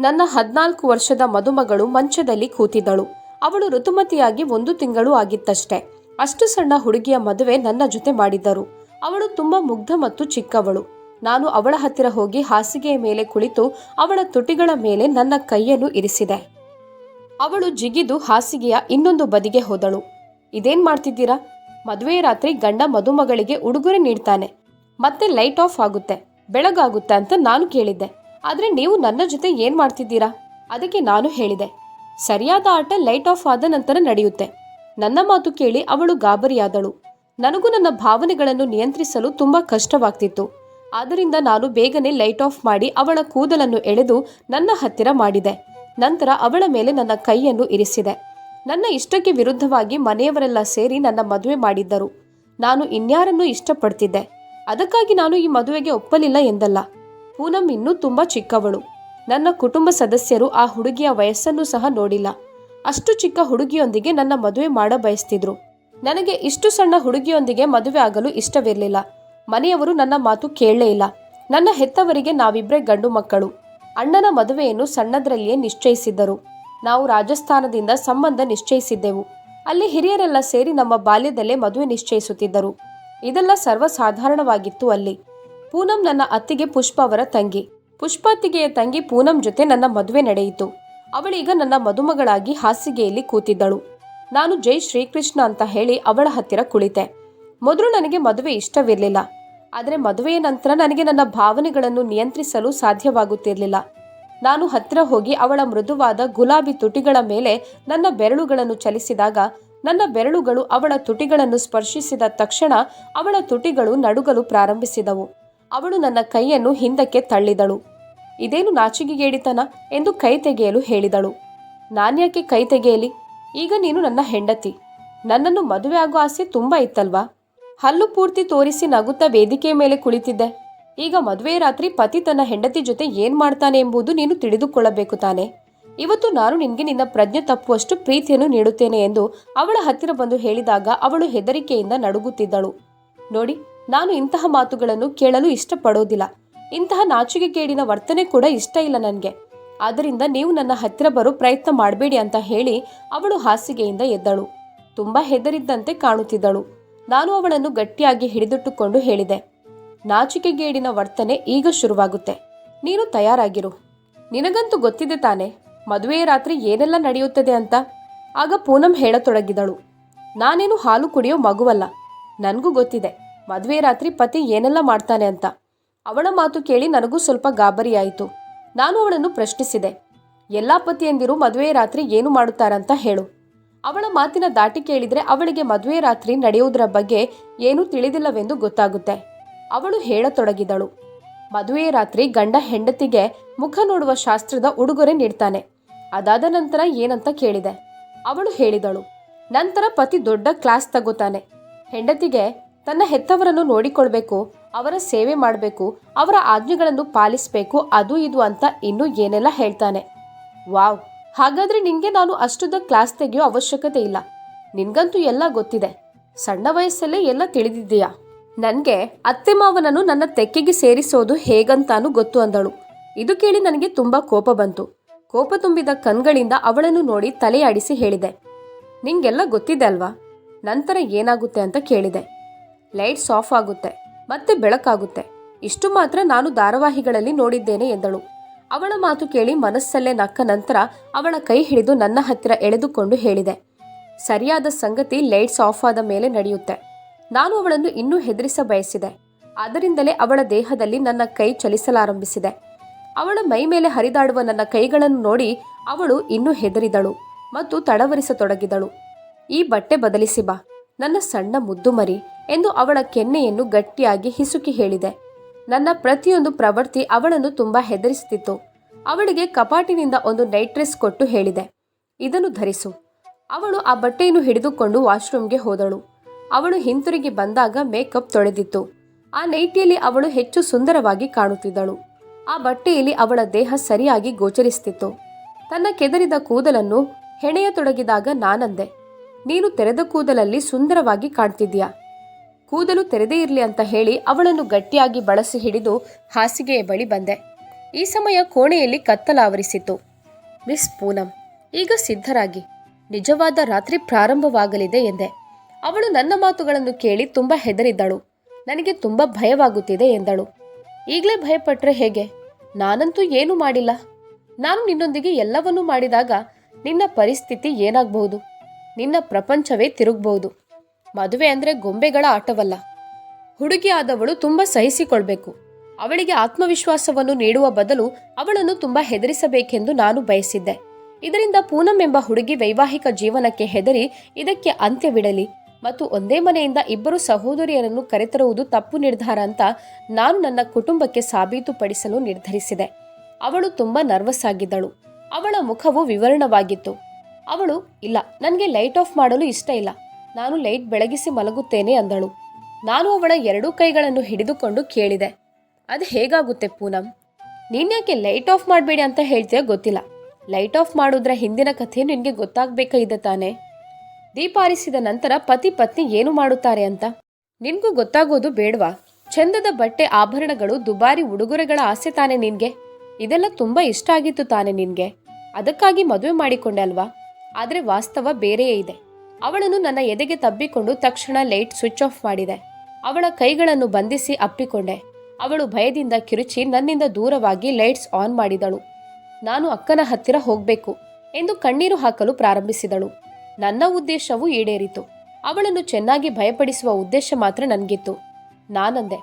ನನ್ನ ಹದಿನಾಲ್ಕು ವರ್ಷದ ಮದುಮಗಳು ಮಂಚದಲ್ಲಿ ಕೂತಿದ್ದಳು. ಅವಳು ಋತುಮತಿಯಾಗಿ ಒಂದು ತಿಂಗಳು ಆಗಿತ್ತಷ್ಟೆ. ಅಷ್ಟು ಸಣ್ಣ ಹುಡುಗಿಯ ಮದುವೆ ನನ್ನ ಜೊತೆ ಮಾಡಿದ್ದರು. ಅವಳು ತುಂಬಾ ಮುಗ್ಧ ಮತ್ತು ಚಿಕ್ಕವಳು. ನಾನು ಅವಳ ಹತ್ತಿರ ಹೋಗಿ ಹಾಸಿಗೆಯ ಮೇಲೆ ಕುಳಿತು ಅವಳ ತುಟಿಗಳ ಮೇಲೆ ನನ್ನ ಕೈಯನ್ನು ಇರಿಸಿದೆ. ಅವಳು ಜಿಗಿದು ಹಾಸಿಗೆಯ ಇನ್ನೊಂದು ಬದಿಗೆ ಹೋದಳು. ಇದೇನ್ ಮಾಡ್ತಿದ್ದೀರಾ? ಮದುವೆ ರಾತ್ರಿ ಗಂಡ ಮದುಮಗಳಿಗೆ ಉಡುಗೊರೆ ನೀಡ್ತಾನೆ. ಮತ್ತೆ ಲೈಟ್ ಆಫ್ ಆಗುತ್ತೆ. ಬೆಳಗಾಗುತ್ತೆ ಅಂತ ನಾನು ಕೇಳಿದ್ದೆ. ಆದ್ರೆ ನೀವು ನನ್ನ ಜೊತೆ ಏನು ಮಾಡ್ತಿದ್ದೀರಾ? ಅದಕ್ಕೆ ನಾನು ಹೇಳಿದೆ. ಸರಿಯಾದ ಆಟ ಲೈಟ್ ಆಫ್ ಆದ ನಂತರ ನಡೆಯುತ್ತೆ. ನನ್ನ ಮಾತು ಕೇಳಿ ಅವಳು ಗಾಬರಿಯಾದಳು. ನನಗೂ ನನ್ನ ಭಾವನೆಗಳನ್ನು ನಿಯಂತ್ರಿಸಲು ತುಂಬ ಕಷ್ಟವಾಗ್ತಿತ್ತು. ಆದ್ದರಿಂದ ನಾನು ಬೇಗನೆ ಲೈಟ್ ಆಫ್ ಮಾಡಿ ಅವಳ ಕೂದಲನ್ನು ಎಳೆದು ನನ್ನ ಹತ್ತಿರ ಮಾಡಿದೆ. ನಂತರ ಅವಳ ಮೇಲೆ ನನ್ನ ಕೈಯನ್ನು ಇರಿಸಿದೆ. ನನ್ನ ಇಷ್ಟಕ್ಕೆ ವಿರುದ್ಧವಾಗಿ ಮನೆಯವರೆಲ್ಲ ಸೇರಿ ನನ್ನ ಮದುವೆ ಮಾಡಿದ್ದರು. ನಾನು ಇನ್ಯಾರನ್ನೂ ಇಷ್ಟಪಡ್ತಿದ್ದೆ? ಅದಕ್ಕಾಗಿ ನಾನು ಈ ಮದುವೆಗೆ ಒಪ್ಪಲಿಲ್ಲ ಎಂದಲ್ಲ. ಪೂನಂ ಇನ್ನೂ ತುಂಬ ಚಿಕ್ಕವಳು. ನನ್ನ ಕುಟುಂಬ ಸದಸ್ಯರು ಆ ಹುಡುಗಿಯ ವಯಸ್ಸನ್ನು ಸಹ ನೋಡಿಲ್ಲ. ಅಷ್ಟು ಚಿಕ್ಕ ಹುಡುಗಿಯೊಂದಿಗೆ ನನ್ನ ಮದುವೆ ಮಾಡ ಬಯಸ್ತಿದ್ರು. ನನಗೆ ಇಷ್ಟು ಸಣ್ಣ ಹುಡುಗಿಯೊಂದಿಗೆ ಮದುವೆ ಆಗಲು ಇಷ್ಟವಿರಲಿಲ್ಲ. ಮನೆಯವರು ನನ್ನ ಮಾತು ಕೇಳಲೇ ಇಲ್ಲ. ನನ್ನ ಹೆತ್ತವರಿಗೆ ನಾವಿಬ್ಬರೇ ಗಂಡು ಮಕ್ಕಳು. ಅಣ್ಣನ ಮದುವೆಯನ್ನು ಸಣ್ಣದರಲ್ಲಿಯೇ ನಿಶ್ಚಯಿಸಿದ್ದರು. ನಾವು ರಾಜಸ್ಥಾನದಿಂದ ಸಂಬಂಧ ನಿಶ್ಚಯಿಸಿದ್ದೆವು. ಅಲ್ಲಿ ಹಿರಿಯರೆಲ್ಲ ಸೇರಿ ನಮ್ಮ ಬಾಲ್ಯದಲ್ಲೇ ಮದುವೆ ನಿಶ್ಚಯಿಸುತ್ತಿದ್ದರು. ಇದೆಲ್ಲ ಸರ್ವಸಾಧಾರಣವಾಗಿತ್ತು ಅಲ್ಲಿ. ಪೂನಂ ನನ್ನ ಅತ್ತಿಗೆ ಪುಷ್ಪ ಅವರ ತಂಗಿ. ಪುಷ್ಪ ಅತ್ತಿಗೆಯ ತಂಗಿ ಪೂನಂ ಜೊತೆ ನನ್ನ ಮದುವೆ ನಡೆಯಿತು. ಅವಳೀಗ ನನ್ನ ಮದುಮಗಳಾಗಿ ಹಾಸಿಗೆಯಲ್ಲಿ ಕೂತಿದ್ದಳು. ನಾನು ಜೈ ಶ್ರೀಕೃಷ್ಣ ಅಂತ ಹೇಳಿ ಅವಳ ಹತ್ತಿರ ಕುಳಿತೆ. ಮೊದಲು ನನಗೆ ಮದುವೆ ಇಷ್ಟವಿರಲಿಲ್ಲ. ಆದರೆ ಮದುವೆಯ ನಂತರ ನನಗೆ ನನ್ನ ಭಾವನೆಗಳನ್ನು ನಿಯಂತ್ರಿಸಲು ಸಾಧ್ಯವಾಗುತ್ತಿರಲಿಲ್ಲ. ನಾನು ಹತ್ತಿರ ಹೋಗಿ ಅವಳ ಮೃದುವಾದ ಗುಲಾಬಿ ತುಟಿಗಳ ಮೇಲೆ ನನ್ನ ಬೆರಳುಗಳನ್ನು ಚಲಿಸಿದಾಗ ನನ್ನ ಬೆರಳುಗಳು ಅವಳ ತುಟಿಗಳನ್ನು ಸ್ಪರ್ಶಿಸಿದ ತಕ್ಷಣ ಅವಳ ತುಟಿಗಳು ನಡುಗಲು ಪ್ರಾರಂಭಿಸಿದವು. ಅವಳು ನನ್ನ ಕೈಯನ್ನು ಹಿಂದಕ್ಕೆ ತಳ್ಳಿದಳು. ಇದೇನು ನಾಚಿಕೆಗೇಡಿತನ ಎಂದು ಕೈ ತೆಗೆಯಲು ಹೇಳಿದಳು. ನಾನ್ಯಾಕೆ ಕೈ ತೆಗೆಯಲಿ? ಈಗ ನೀನು ನನ್ನ ಹೆಂಡತಿ. ನನ್ನನ್ನು ಮದುವೆ ಆಗೋ ಆಸೆ ತುಂಬ ಇತ್ತಲ್ವಾ? ಹಲ್ಲು ಪೂರ್ತಿ ತೋರಿಸಿ ನಗುತ್ತಾ ವೇದಿಕೆಯ ಮೇಲೆ ಕುಳಿತಿದ್ದೆ. ಈಗ ಮದುವೆ ರಾತ್ರಿ ಪತಿ ತನ್ನ ಹೆಂಡತಿ ಜೊತೆ ಏನ್ ಮಾಡ್ತಾನೆ ಎಂಬುದು ನೀನು ತಿಳಿದುಕೊಳ್ಳಬೇಕು ತಾನೆ. ಇವತ್ತು ನಾನು ನಿನಗೆ ನಿನ್ನ ಪ್ರಜ್ಞೆ ತಪ್ಪುವಷ್ಟು ಪ್ರೀತಿಯನ್ನು ನೀಡುತ್ತೇನೆ ಎಂದು ಅವಳ ಹತ್ತಿರ ಬಂದು ಹೇಳಿದಾಗ ಅವಳು ಹೆದರಿಕೆಯಿಂದ ನಡುಗುತ್ತಿದ್ದಳು. ನೋಡಿ ನಾನು ಇಂತಹ ಮಾತುಗಳನ್ನು ಕೇಳಲು ಇಷ್ಟಪಡೋದಿಲ್ಲ. ಇಂತಹ ನಾಚಿಕೆಗೇಡಿನ ವರ್ತನೆ ಕೂಡ ಇಷ್ಟ ಇಲ್ಲ ನನಗೆ. ಆದ್ದರಿಂದ ನೀವು ನನ್ನ ಹತ್ತಿರ ಬರೋ ಪ್ರಯತ್ನ ಮಾಡಬೇಡಿ ಅಂತ ಹೇಳಿ ಅವಳು ಹಾಸಿಗೆಯಿಂದ ಎದ್ದಳು. ತುಂಬ ಹೆದರಿದ್ದಂತೆ ಕಾಣುತ್ತಿದ್ದಳು. ನಾನು ಅವಳನ್ನು ಗಟ್ಟಿಯಾಗಿ ಹಿಡಿದಿಟ್ಟುಕೊಂಡು ಹೇಳಿದೆ, ನಾಚಿಕೆಗೇಡಿನ ವರ್ತನೆ ಈಗ ಶುರುವಾಗುತ್ತೆ. ನೀನು ತಯಾರಾಗಿರು. ನಿನಗಂತೂ ಗೊತ್ತಿದೆ ತಾನೆ, ಮದುವೆಯ ರಾತ್ರಿ ಏನೆಲ್ಲ ನಡೆಯುತ್ತದೆ ಅಂತ? ಆಗ ಪೂನಂ ಹೇಳತೊಡಗಿದಳು, ನಾನೇನು ಹಾಲು ಕುಡಿಯೋ ಮಗುವಲ್ಲ. ನನಗೂ ಗೊತ್ತಿದೆ. ಮದುವೆ ರಾತ್ರಿ ಪತಿ ಏನೆಲ್ಲ ಮಾಡ್ತಾನೆ ಅಂತ. ಅವಳ ಮಾತು ಕೇಳಿ ನನಗೂ ಸ್ವಲ್ಪ ಗಾಬರಿಯಾಯಿತು. ನಾನು ಅವಳನ್ನು ಪ್ರಶ್ನಿಸಿದೆ. ಎಲ್ಲ ಪತಿಯಂದಿರು ಮದುವೆ ರಾತ್ರಿ ಏನು ಮಾಡುತ್ತಾರಂತ ಹೇಳು. ಅವಳ ಮಾತಿನ ದಾಟಿ ಕೇಳಿದರೆ ಅವಳಿಗೆ ಮದುವೆ ರಾತ್ರಿ ನಡೆಯುವುದರ ಬಗ್ಗೆ ಏನೂ ತಿಳಿದಿಲ್ಲವೆಂದು ಗೊತ್ತಾಗುತ್ತೆ. ಅವಳು ಹೇಳತೊಡಗಿದಳು. ಮದುವೆ ರಾತ್ರಿ ಗಂಡ ಹೆಂಡತಿಗೆ ಮುಖ ನೋಡುವ ಶಾಸ್ತ್ರದ ಉಡುಗೊರೆ ನೀಡ್ತಾನೆ. ಅದಾದ ನಂತರ ಏನಂತ ಕೇಳಿದೆ. ಅವಳು ಹೇಳಿದಳು. ನಂತರ ಪತಿ ದೊಡ್ಡ ಕ್ಲಾಸ್ ತಗೋತಾನೆ. ಹೆಂಡತಿಗೆ ತನ್ನ ಹೆತ್ತವರನ್ನು ನೋಡಿಕೊಳ್ಬೇಕು, ಅವರ ಸೇವೆ ಮಾಡಬೇಕು, ಅವರ ಆಜ್ಞೆಗಳನ್ನು ಪಾಲಿಸಬೇಕು, ಅದು ಇದು ಅಂತ ಇನ್ನೂ ಏನೆಲ್ಲ ಹೇಳ್ತಾನೆ. ವಾವ್! ಹಾಗಾದ್ರೆ ನಿಂಗೆ ನಾನು ಅಷ್ಟುದ ಕ್ಲಾಸ್ ತೆಗೆಯೋ ಅವಶ್ಯಕತೆ ಇಲ್ಲ. ನಿನ್ಗಂತೂ ಎಲ್ಲ ಗೊತ್ತಿದೆ. ಸಣ್ಣ ವಯಸ್ಸಲ್ಲೇ ಎಲ್ಲ ತಿಳಿದಿದ್ದೀಯಾ? ನನಗೆ ಅತ್ತೆ ಮಾವನನ್ನು ನನ್ನ ತೆಕ್ಕೆಗೆ ಸೇರಿಸೋದು ಹೇಗಂತಾನು ಗೊತ್ತು ಅಂದಳು. ಇದು ಕೇಳಿ ನನಗೆ ತುಂಬಾ ಕೋಪ ಬಂತು. ಕೋಪ ತುಂಬಿದ ಕಣ್ಗಳಿಂದ ಅವಳನ್ನು ನೋಡಿ ತಲೆಯಾಡಿಸಿ ಹೇಳಿದೆ. ನಿಂಗೆಲ್ಲ ಗೊತ್ತಿದೆ ಅಲ್ವಾ? ನಂತರ ಏನಾಗುತ್ತೆ ಅಂತ ಕೇಳಿದೆ. ಲೈಟ್ಸ್ ಆಫ್ ಆಗುತ್ತೆ, ಮತ್ತೆ ಬೆಳಕಾಗುತ್ತೆ. ಇಷ್ಟು ಮಾತ್ರ ನಾನು ಧಾರಾವಾಹಿಗಳಲ್ಲಿ ನೋಡಿದ್ದೇನೆ ಎಂದಳು. ಅವಳ ಮಾತು ಕೇಳಿ ಮನಸ್ಸಲ್ಲೇ ನಕ್ಕ ನಂತರ ಅವಳ ಕೈ ಹಿಡಿದು ನನ್ನ ಹತ್ತಿರ ಎಳೆದುಕೊಂಡು ಹೇಳಿದೆ, ಸರಿಯಾದ ಸಂಗತಿ ಲೈಟ್ಸ್ ಆಫ್ ಆದ ಮೇಲೆ ನಡೆಯುತ್ತೆ. ನಾನು ಅವಳನ್ನು ಇನ್ನೂ ಹೆದರಿಸ ಬಯಸಿದೆ. ಅದರಿಂದಲೇ ಅವಳ ದೇಹದಲ್ಲಿ ನನ್ನ ಕೈ ಚಲಿಸಲಾರಂಭಿಸಿದೆ. ಅವಳ ಮೈ ಮೇಲೆ ಹರಿದಾಡುವ ನನ್ನ ಕೈಗಳನ್ನು ನೋಡಿ ಅವಳು ಇನ್ನೂ ಹೆದರಿದಳು ಮತ್ತು ತಡವರಿಸತೊಡಗಿದಳು. ಈ ಬಟ್ಟೆ ಬದಲಿಸಿ ಬಾ. ನನ್ನ ಸಣ್ಣ ಮುದ್ದು ಮರಿ ಎಂದು ಅವಳ ಕೆನ್ನೆಯನ್ನು ಗಟ್ಟಿಯಾಗಿ ಹಿಸುಕಿ ಹೇಳಿದೆ. ನನ್ನ ಪ್ರತಿಯೊಂದು ಪ್ರವೃತ್ತಿ ಅವಳನ್ನು ತುಂಬಾ ಹೆದರಿಸುತ್ತಿತ್ತು. ಅವಳಿಗೆ ಕಪಾಟಿನಿಂದ ಒಂದು ನೈಟ್ ಡ್ರೆಸ್ ಕೊಟ್ಟು ಹೇಳಿದೆ. ಇದನ್ನು ಧರಿಸು. ಅವಳು ಆ ಬಟ್ಟೆಯನ್ನು ಹಿಡಿದುಕೊಂಡು ವಾಶ್ರೂಮ್ಗೆ ಹೋದಳು. ಅವಳು ಹಿಂತಿರುಗಿ ಬಂದಾಗ ಮೇಕಪ್ ತೊಳೆದಿತ್ತು. ಆ ನೈಟಿಯಲ್ಲಿ ಅವಳು ಹೆಚ್ಚು ಸುಂದರವಾಗಿ ಕಾಣುತ್ತಿದ್ದಳು. ಆ ಬಟ್ಟೆಯಲ್ಲಿ ಅವಳ ದೇಹ ಸರಿಯಾಗಿ ಗೋಚರಿಸುತ್ತಿತ್ತು. ತನ್ನ ಕೆದರಿದ ಕೂದಲನ್ನು ಹೆಣೆಯ ತೊಡಗಿದಾಗ ನಾನಂದೆ. ನೀನು ತೆರೆದ ಕೂದಲಲ್ಲಿ ಸುಂದರವಾಗಿ ಕಾಣ್ತಿದ್ಯಾ ಕೂದಲು ತೆರೆದೇ ಇರಲಿ ಅಂತ ಹೇಳಿ ಅವಳನ್ನು ಗಟ್ಟಿಯಾಗಿ ಬಳಸಿ ಹಿಡಿದು ಹಾಸಿಗೆಯ ಬಳಿ ಬಂದೆ. ಈ ಸಮಯ ಕೋಣೆಯಲ್ಲಿ ಕತ್ತಲಾವರಿಸಿತು ಮಿಸ್ ಪೂನಂ, ಈಗ ಸಿದ್ಧರಾಗಿ. ನಿಜವಾದ ರಾತ್ರಿ ಪ್ರಾರಂಭವಾಗಲಿದೆ ಎಂದೆ. ಅವಳು ನನ್ನ ಮಾತುಗಳನ್ನು ಕೇಳಿ ತುಂಬ ಹೆದರಿದ್ದಳು. ನನಗೆ ತುಂಬ ಭಯವಾಗುತ್ತಿದೆ ಎಂದಳು. ಈಗಲೇ ಭಯಪಟ್ಟರೆ ಹೇಗೆ? ನಾನಂತೂ ಏನೂ ಮಾಡಿಲ್ಲ. ನಾನು ನಿನ್ನೊಂದಿಗೆ ಎಲ್ಲವನ್ನೂ ಮಾಡಿದಾಗ ನಿನ್ನ ಪರಿಸ್ಥಿತಿ ಏನಾಗಬಹುದು? ನಿನ್ನ ಪ್ರಪಂಚವೇ ತಿರುಗಬಹುದು. ಮದುವೆ ಅಂದರೆ ಗೊಂಬೆಗಳ ಆಟವಲ್ಲ. ಹುಡುಗಿ ಆದವಳು ತುಂಬ ಸಹಿಸಿಕೊಳ್ಬೇಕು. ಅವಳಿಗೆ ಆತ್ಮವಿಶ್ವಾಸವನ್ನು ನೀಡುವ ಬದಲು ಅವಳನ್ನು ತುಂಬ ಹೆದರಿಸಬೇಕೆಂದು ನಾನು ಬಯಸಿದ್ದೆ. ಇದರಿಂದ ಪೂನಂ ಎಂಬ ಹುಡುಗಿ ವೈವಾಹಿಕ ಜೀವನಕ್ಕೆ ಹೆದರಿ ಇದಕ್ಕೆ ಅಂತ್ಯವಿಡಲಿ ಮತ್ತು ಒಂದೇ ಮನೆಯಿಂದ ಇಬ್ಬರು ಸಹೋದರಿಯರನ್ನು ಕರೆತರುವುದು ತಪ್ಪು ನಿರ್ಧಾರ ಅಂತ ನಾನು ನನ್ನ ಕುಟುಂಬಕ್ಕೆ ಸಾಬೀತುಪಡಿಸಲು ನಿರ್ಧರಿಸಿದೆ. ಅವಳು ತುಂಬ ನರ್ವಸ್ ಆಗಿದ್ದಳು. ಅವಳ ಮುಖವು ವಿವರಣವಾಗಿತ್ತು. ಅವಳು, ಇಲ್ಲ, ನನಗೆ ಲೈಟ್ ಆಫ್ ಮಾಡಲು ಇಷ್ಟ ಇಲ್ಲ. ನಾನು ಲೈಟ್ ಬೆಳಗಿಸಿ ಮಲಗುತ್ತೇನೆ ಅಂದಳು. ನಾನು ಅವಳ ಎರಡೂ ಕೈಗಳನ್ನು ಹಿಡಿದುಕೊಂಡು ಕೇಳಿದೆ. ಅದು ಹೇಗಾಗುತ್ತೆ ಪೂನಂ? ನೀನ್ಯಾಕೆ ಲೈಟ್ ಆಫ್ ಮಾಡಬೇಡಿ ಅಂತ ಹೇಳ್ತೀಯ ಗೊತ್ತಿಲ್ಲ. ಲೈಟ್ ಆಫ್ ಮಾಡೋದ್ರ ಹಿಂದಿನ ಕಥೆ ನಿನಗೆ ಗೊತ್ತಾಗಬೇಕಾಗಿದೆ ತಾನೇ? ದೀಪ ಆರಿಸಿದ ನಂತರ ಪತಿ ಪತ್ನಿ ಏನು ಮಾಡುತ್ತಾರೆ ಅಂತ? ನಿನಗೂ ಗೊತ್ತಾಗೋದು ಬೇಡವಾ? ಚಂದದ ಬಟ್ಟೆ ಆಭರಣಗಳು ದುಬಾರಿ ಉಡುಗೊರೆಗಳ ಆಸೆ ತಾನೆ ನಿನಗೆ? ಇದೆಲ್ಲ ತುಂಬ ಇಷ್ಟ ಆಗಿತ್ತು ತಾನೆ ನಿನಗೆ? ಅದಕ್ಕಾಗಿ ಮದುವೆ ಮಾಡಿಕೊಂಡೆ ಅಲ್ವಾ? ಆದರೆ ವಾಸ್ತವ ಬೇರೆಯೇ ಇದೆ. ಅವಳನ್ನು ನನ್ನ ಎದೆಗೆ ತಬ್ಬಿಕೊಂಡು ತಕ್ಷಣ ಲೈಟ್ ಸ್ವಿಚ್ ಆಫ್ ಮಾಡಿದೆ. ಅವಳ ಕೈಗಳನ್ನು ಬಂಧಿಸಿ ಅಪ್ಪಿಕೊಂಡೆ. ಅವಳು ಭಯದಿಂದ ಕಿರುಚಿ ನನ್ನಿಂದ ದೂರವಾಗಿ ಲೈಟ್ಸ್ ಆನ್ ಮಾಡಿದಳು. ನಾನು ಅಕ್ಕನ ಹತ್ತಿರ ಹೋಗಬೇಕು ಎಂದು ಕಣ್ಣೀರು ಹಾಕಲು ಪ್ರಾರಂಭಿಸಿದಳು. ನನ್ನ ಉದ್ದೇಶವು ಈಡೇರಿತು. ಅವಳನ್ನು ಚೆನ್ನಾಗಿ ಭಯಪಡಿಸುವ ಉದ್ದೇಶ ಮಾತ್ರ ನನಗಿತ್ತು. ನಾನಂದೆ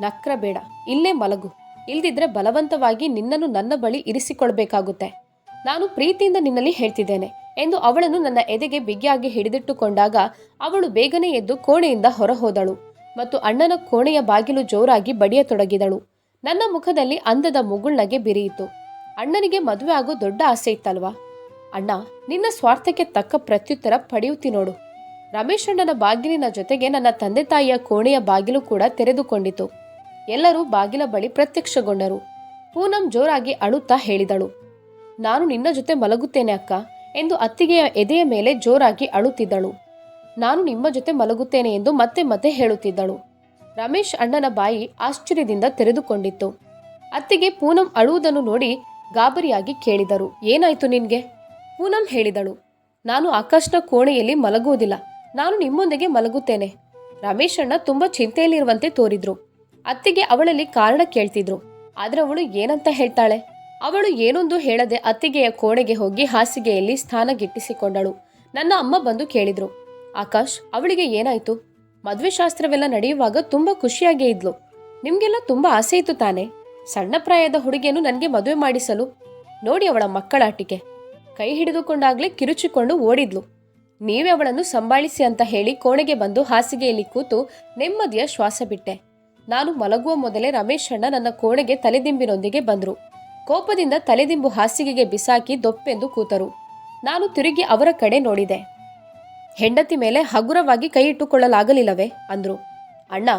ನಕ್ರ ಬೇಡ ಇಲ್ಲೇ ಮಲಗು. ಇಲ್ದಿದ್ರೆ ಬಲವಂತವಾಗಿ ನಿನ್ನನ್ನು ನನ್ನ ಬಳಿ ಇರಿಸಿಕೊಳ್ಬೇಕಾಗುತ್ತೆ. ನಾನು ಪ್ರೀತಿಯಿಂದ ನಿನ್ನಲ್ಲಿ ಹೇಳ್ತಿದ್ದೇನೆ. ಎಂದು ಅವಳನ್ನು ನನ್ನ ಎದೆಗೆ ಬಿಗಿಯಾಗಿ ಹಿಡಿದಿಟ್ಟುಕೊಂಡಾಗ ಅವಳು ಬೇಗನೆ ಎದ್ದು ಕೋಣೆಯಿಂದ ಹೊರಹೋದಳು ಮತ್ತು ಅಣ್ಣನ ಕೋಣೆಯ ಬಾಗಿಲು ಜೋರಾಗಿ ಬಡಿಯತೊಡಗಿದಳು. ನನ್ನ ಮುಖದಲ್ಲಿ ಅಂದದ ಮುಗುಳ್ನಗೆ ಬಿರಿಯಿತು. ಅಣ್ಣನಿಗೆ ಮದುವೆ ಆಗೋ ದೊಡ್ಡ ಆಸೆ ಇತ್ತಲ್ವಾ? ಅಣ್ಣ, ನಿನ್ನ ಸ್ವಾರ್ಥಕ್ಕೆ ತಕ್ಕ ಪ್ರತ್ಯುತ್ತರ ಪಡೆಯುತ್ತಿ ನೋಡು. ರಮೇಶ್ ಅಣ್ಣನ ಬಾಗಿಲಿನ ಜೊತೆಗೆ ನನ್ನ ತಂದೆ ತಾಯಿಯ ಕೋಣೆಯ ಬಾಗಿಲು ಕೂಡ ತೆರೆದುಕೊಂಡಿತು. ಎಲ್ಲರೂ ಬಾಗಿಲ ಬಳಿ ಪ್ರತ್ಯಕ್ಷಗೊಂಡರು. ಪೂನಂ ಜೋರಾಗಿ ಅಳುತ್ತಾ ಹೇಳಿದಳು. ನಾನು ನಿನ್ನ ಜೊತೆ ಮಲಗುತ್ತೇನೆ ಅಕ್ಕ. ಎಂದು ಅತ್ತಿಗೆಯ ಎದೆಯ ಮೇಲೆ ಜೋರಾಗಿ ಅಳುತ್ತಿದ್ದಳು. ನಾನು ನಿಮ್ಮ ಜೊತೆ ಮಲಗುತ್ತೇನೆ ಎಂದು ಮತ್ತೆ ಮತ್ತೆ ಹೇಳುತ್ತಿದ್ದಳು. ರಮೇಶ್ ಅಣ್ಣನ ಬಾಯಿ ಆಶ್ಚರ್ಯದಿಂದ ತೆರೆದುಕೊಂಡಿತ್ತು. ಅತ್ತಿಗೆ ಪೂನಂ ಅಳುವುದನ್ನು ನೋಡಿ ಗಾಬರಿಯಾಗಿ ಕೇಳಿದರು. ಏನಾಯ್ತು ನಿನ್ಗೆ? ಪೂನಂ ಹೇಳಿದಳು. ನಾನು ಆಕಾಶ್ನ ಕೋಣೆಯಲ್ಲಿ ಮಲಗುವುದಿಲ್ಲ. ನಾನು ನಿಮ್ಮೊಂದಿಗೆ ಮಲಗುತ್ತೇನೆ. ರಮೇಶ್ ಅಣ್ಣ ತುಂಬಾ ಚಿಂತೆಯಲ್ಲಿರುವಂತೆ ತೋರಿದ್ರು. ಅತ್ತಿಗೆ ಅವಳಲ್ಲಿ ಕಾರಣ ಕೇಳ್ತಿದ್ರು. ಆದ್ರೆ ಅವಳು ಏನಂತ ಹೇಳ್ತಾಳೆ? ಅವಳು ಏನೊಂದು ಹೇಳದೆ ಅತ್ತಿಗೆಯ ಕೋಣೆಗೆ ಹೋಗಿ ಹಾಸಿಗೆಯಲ್ಲಿ ಸ್ಥಾನ ಗಿಟ್ಟಿಸಿಕೊಂಡಳು. ನನ್ನ ಅಮ್ಮ ಬಂದು ಕೇಳಿದ್ರು, ಆಕಾಶ್, ಅವಳಿಗೆ ಏನಾಯ್ತು? ಮದುವೆ ಶಾಸ್ತ್ರವೆಲ್ಲ ನಡೆಯುವಾಗ ತುಂಬಾ ಖುಷಿಯಾಗೇ ಇದ್ಲು. ನಿಮ್ಗೆಲ್ಲ ತುಂಬಾ ಆಸೆ ಇತ್ತು ತಾನೆ? ಸಣ್ಣ ಪ್ರಾಯದ ಹುಡುಗಿಯನ್ನು ನನಗೆ ಮದುವೆ ಮಾಡಿಸಲು? ನೋಡಿ ಅವಳ ಮಕ್ಕಳಾಟಿಕೆ. ಕೈ ಹಿಡಿದುಕೊಂಡಾಗ್ಲೇ ಕಿರುಚಿಕೊಂಡು ಓಡಿದ್ಲು. ನೀವೇ ಅವಳನ್ನು ಸಂಭಾಳಿಸಿ ಅಂತ ಹೇಳಿ ಕೋಣೆಗೆ ಬಂದು ಹಾಸಿಗೆಯಲ್ಲಿ ಕೂತು ನೆಮ್ಮದಿಯ ಶ್ವಾಸ ಬಿಟ್ಟೆ. ನಾನು ಮಲಗುವ ಮೊದಲೇ ರಮೇಶಣ್ಣ ನನ್ನ ಕೋಣೆಗೆ ತಲೆದಿಂಬಿನೊಂದಿಗೆ ಬಂದ್ರು. ಕೋಪದಿಂದ ತಲೆದಿಂಬು ಹಾಸಿಗೆಗೆ ಬಿಸಾಕಿ ದೊಪ್ಪೆಂದು ಕೂತರು. ನಾನು ತಿರುಗಿ ಅವರ ಕಡೆ ನೋಡಿದೆ. ಹೆಂಡತಿ ಮೇಲೆ ಹಗುರವಾಗಿ ಕೈ ಇಟ್ಟುಕೊಳ್ಳಲಾಗಲಿಲ್ಲವೇ ಅಂದ್ರು. ಅಣ್ಣ,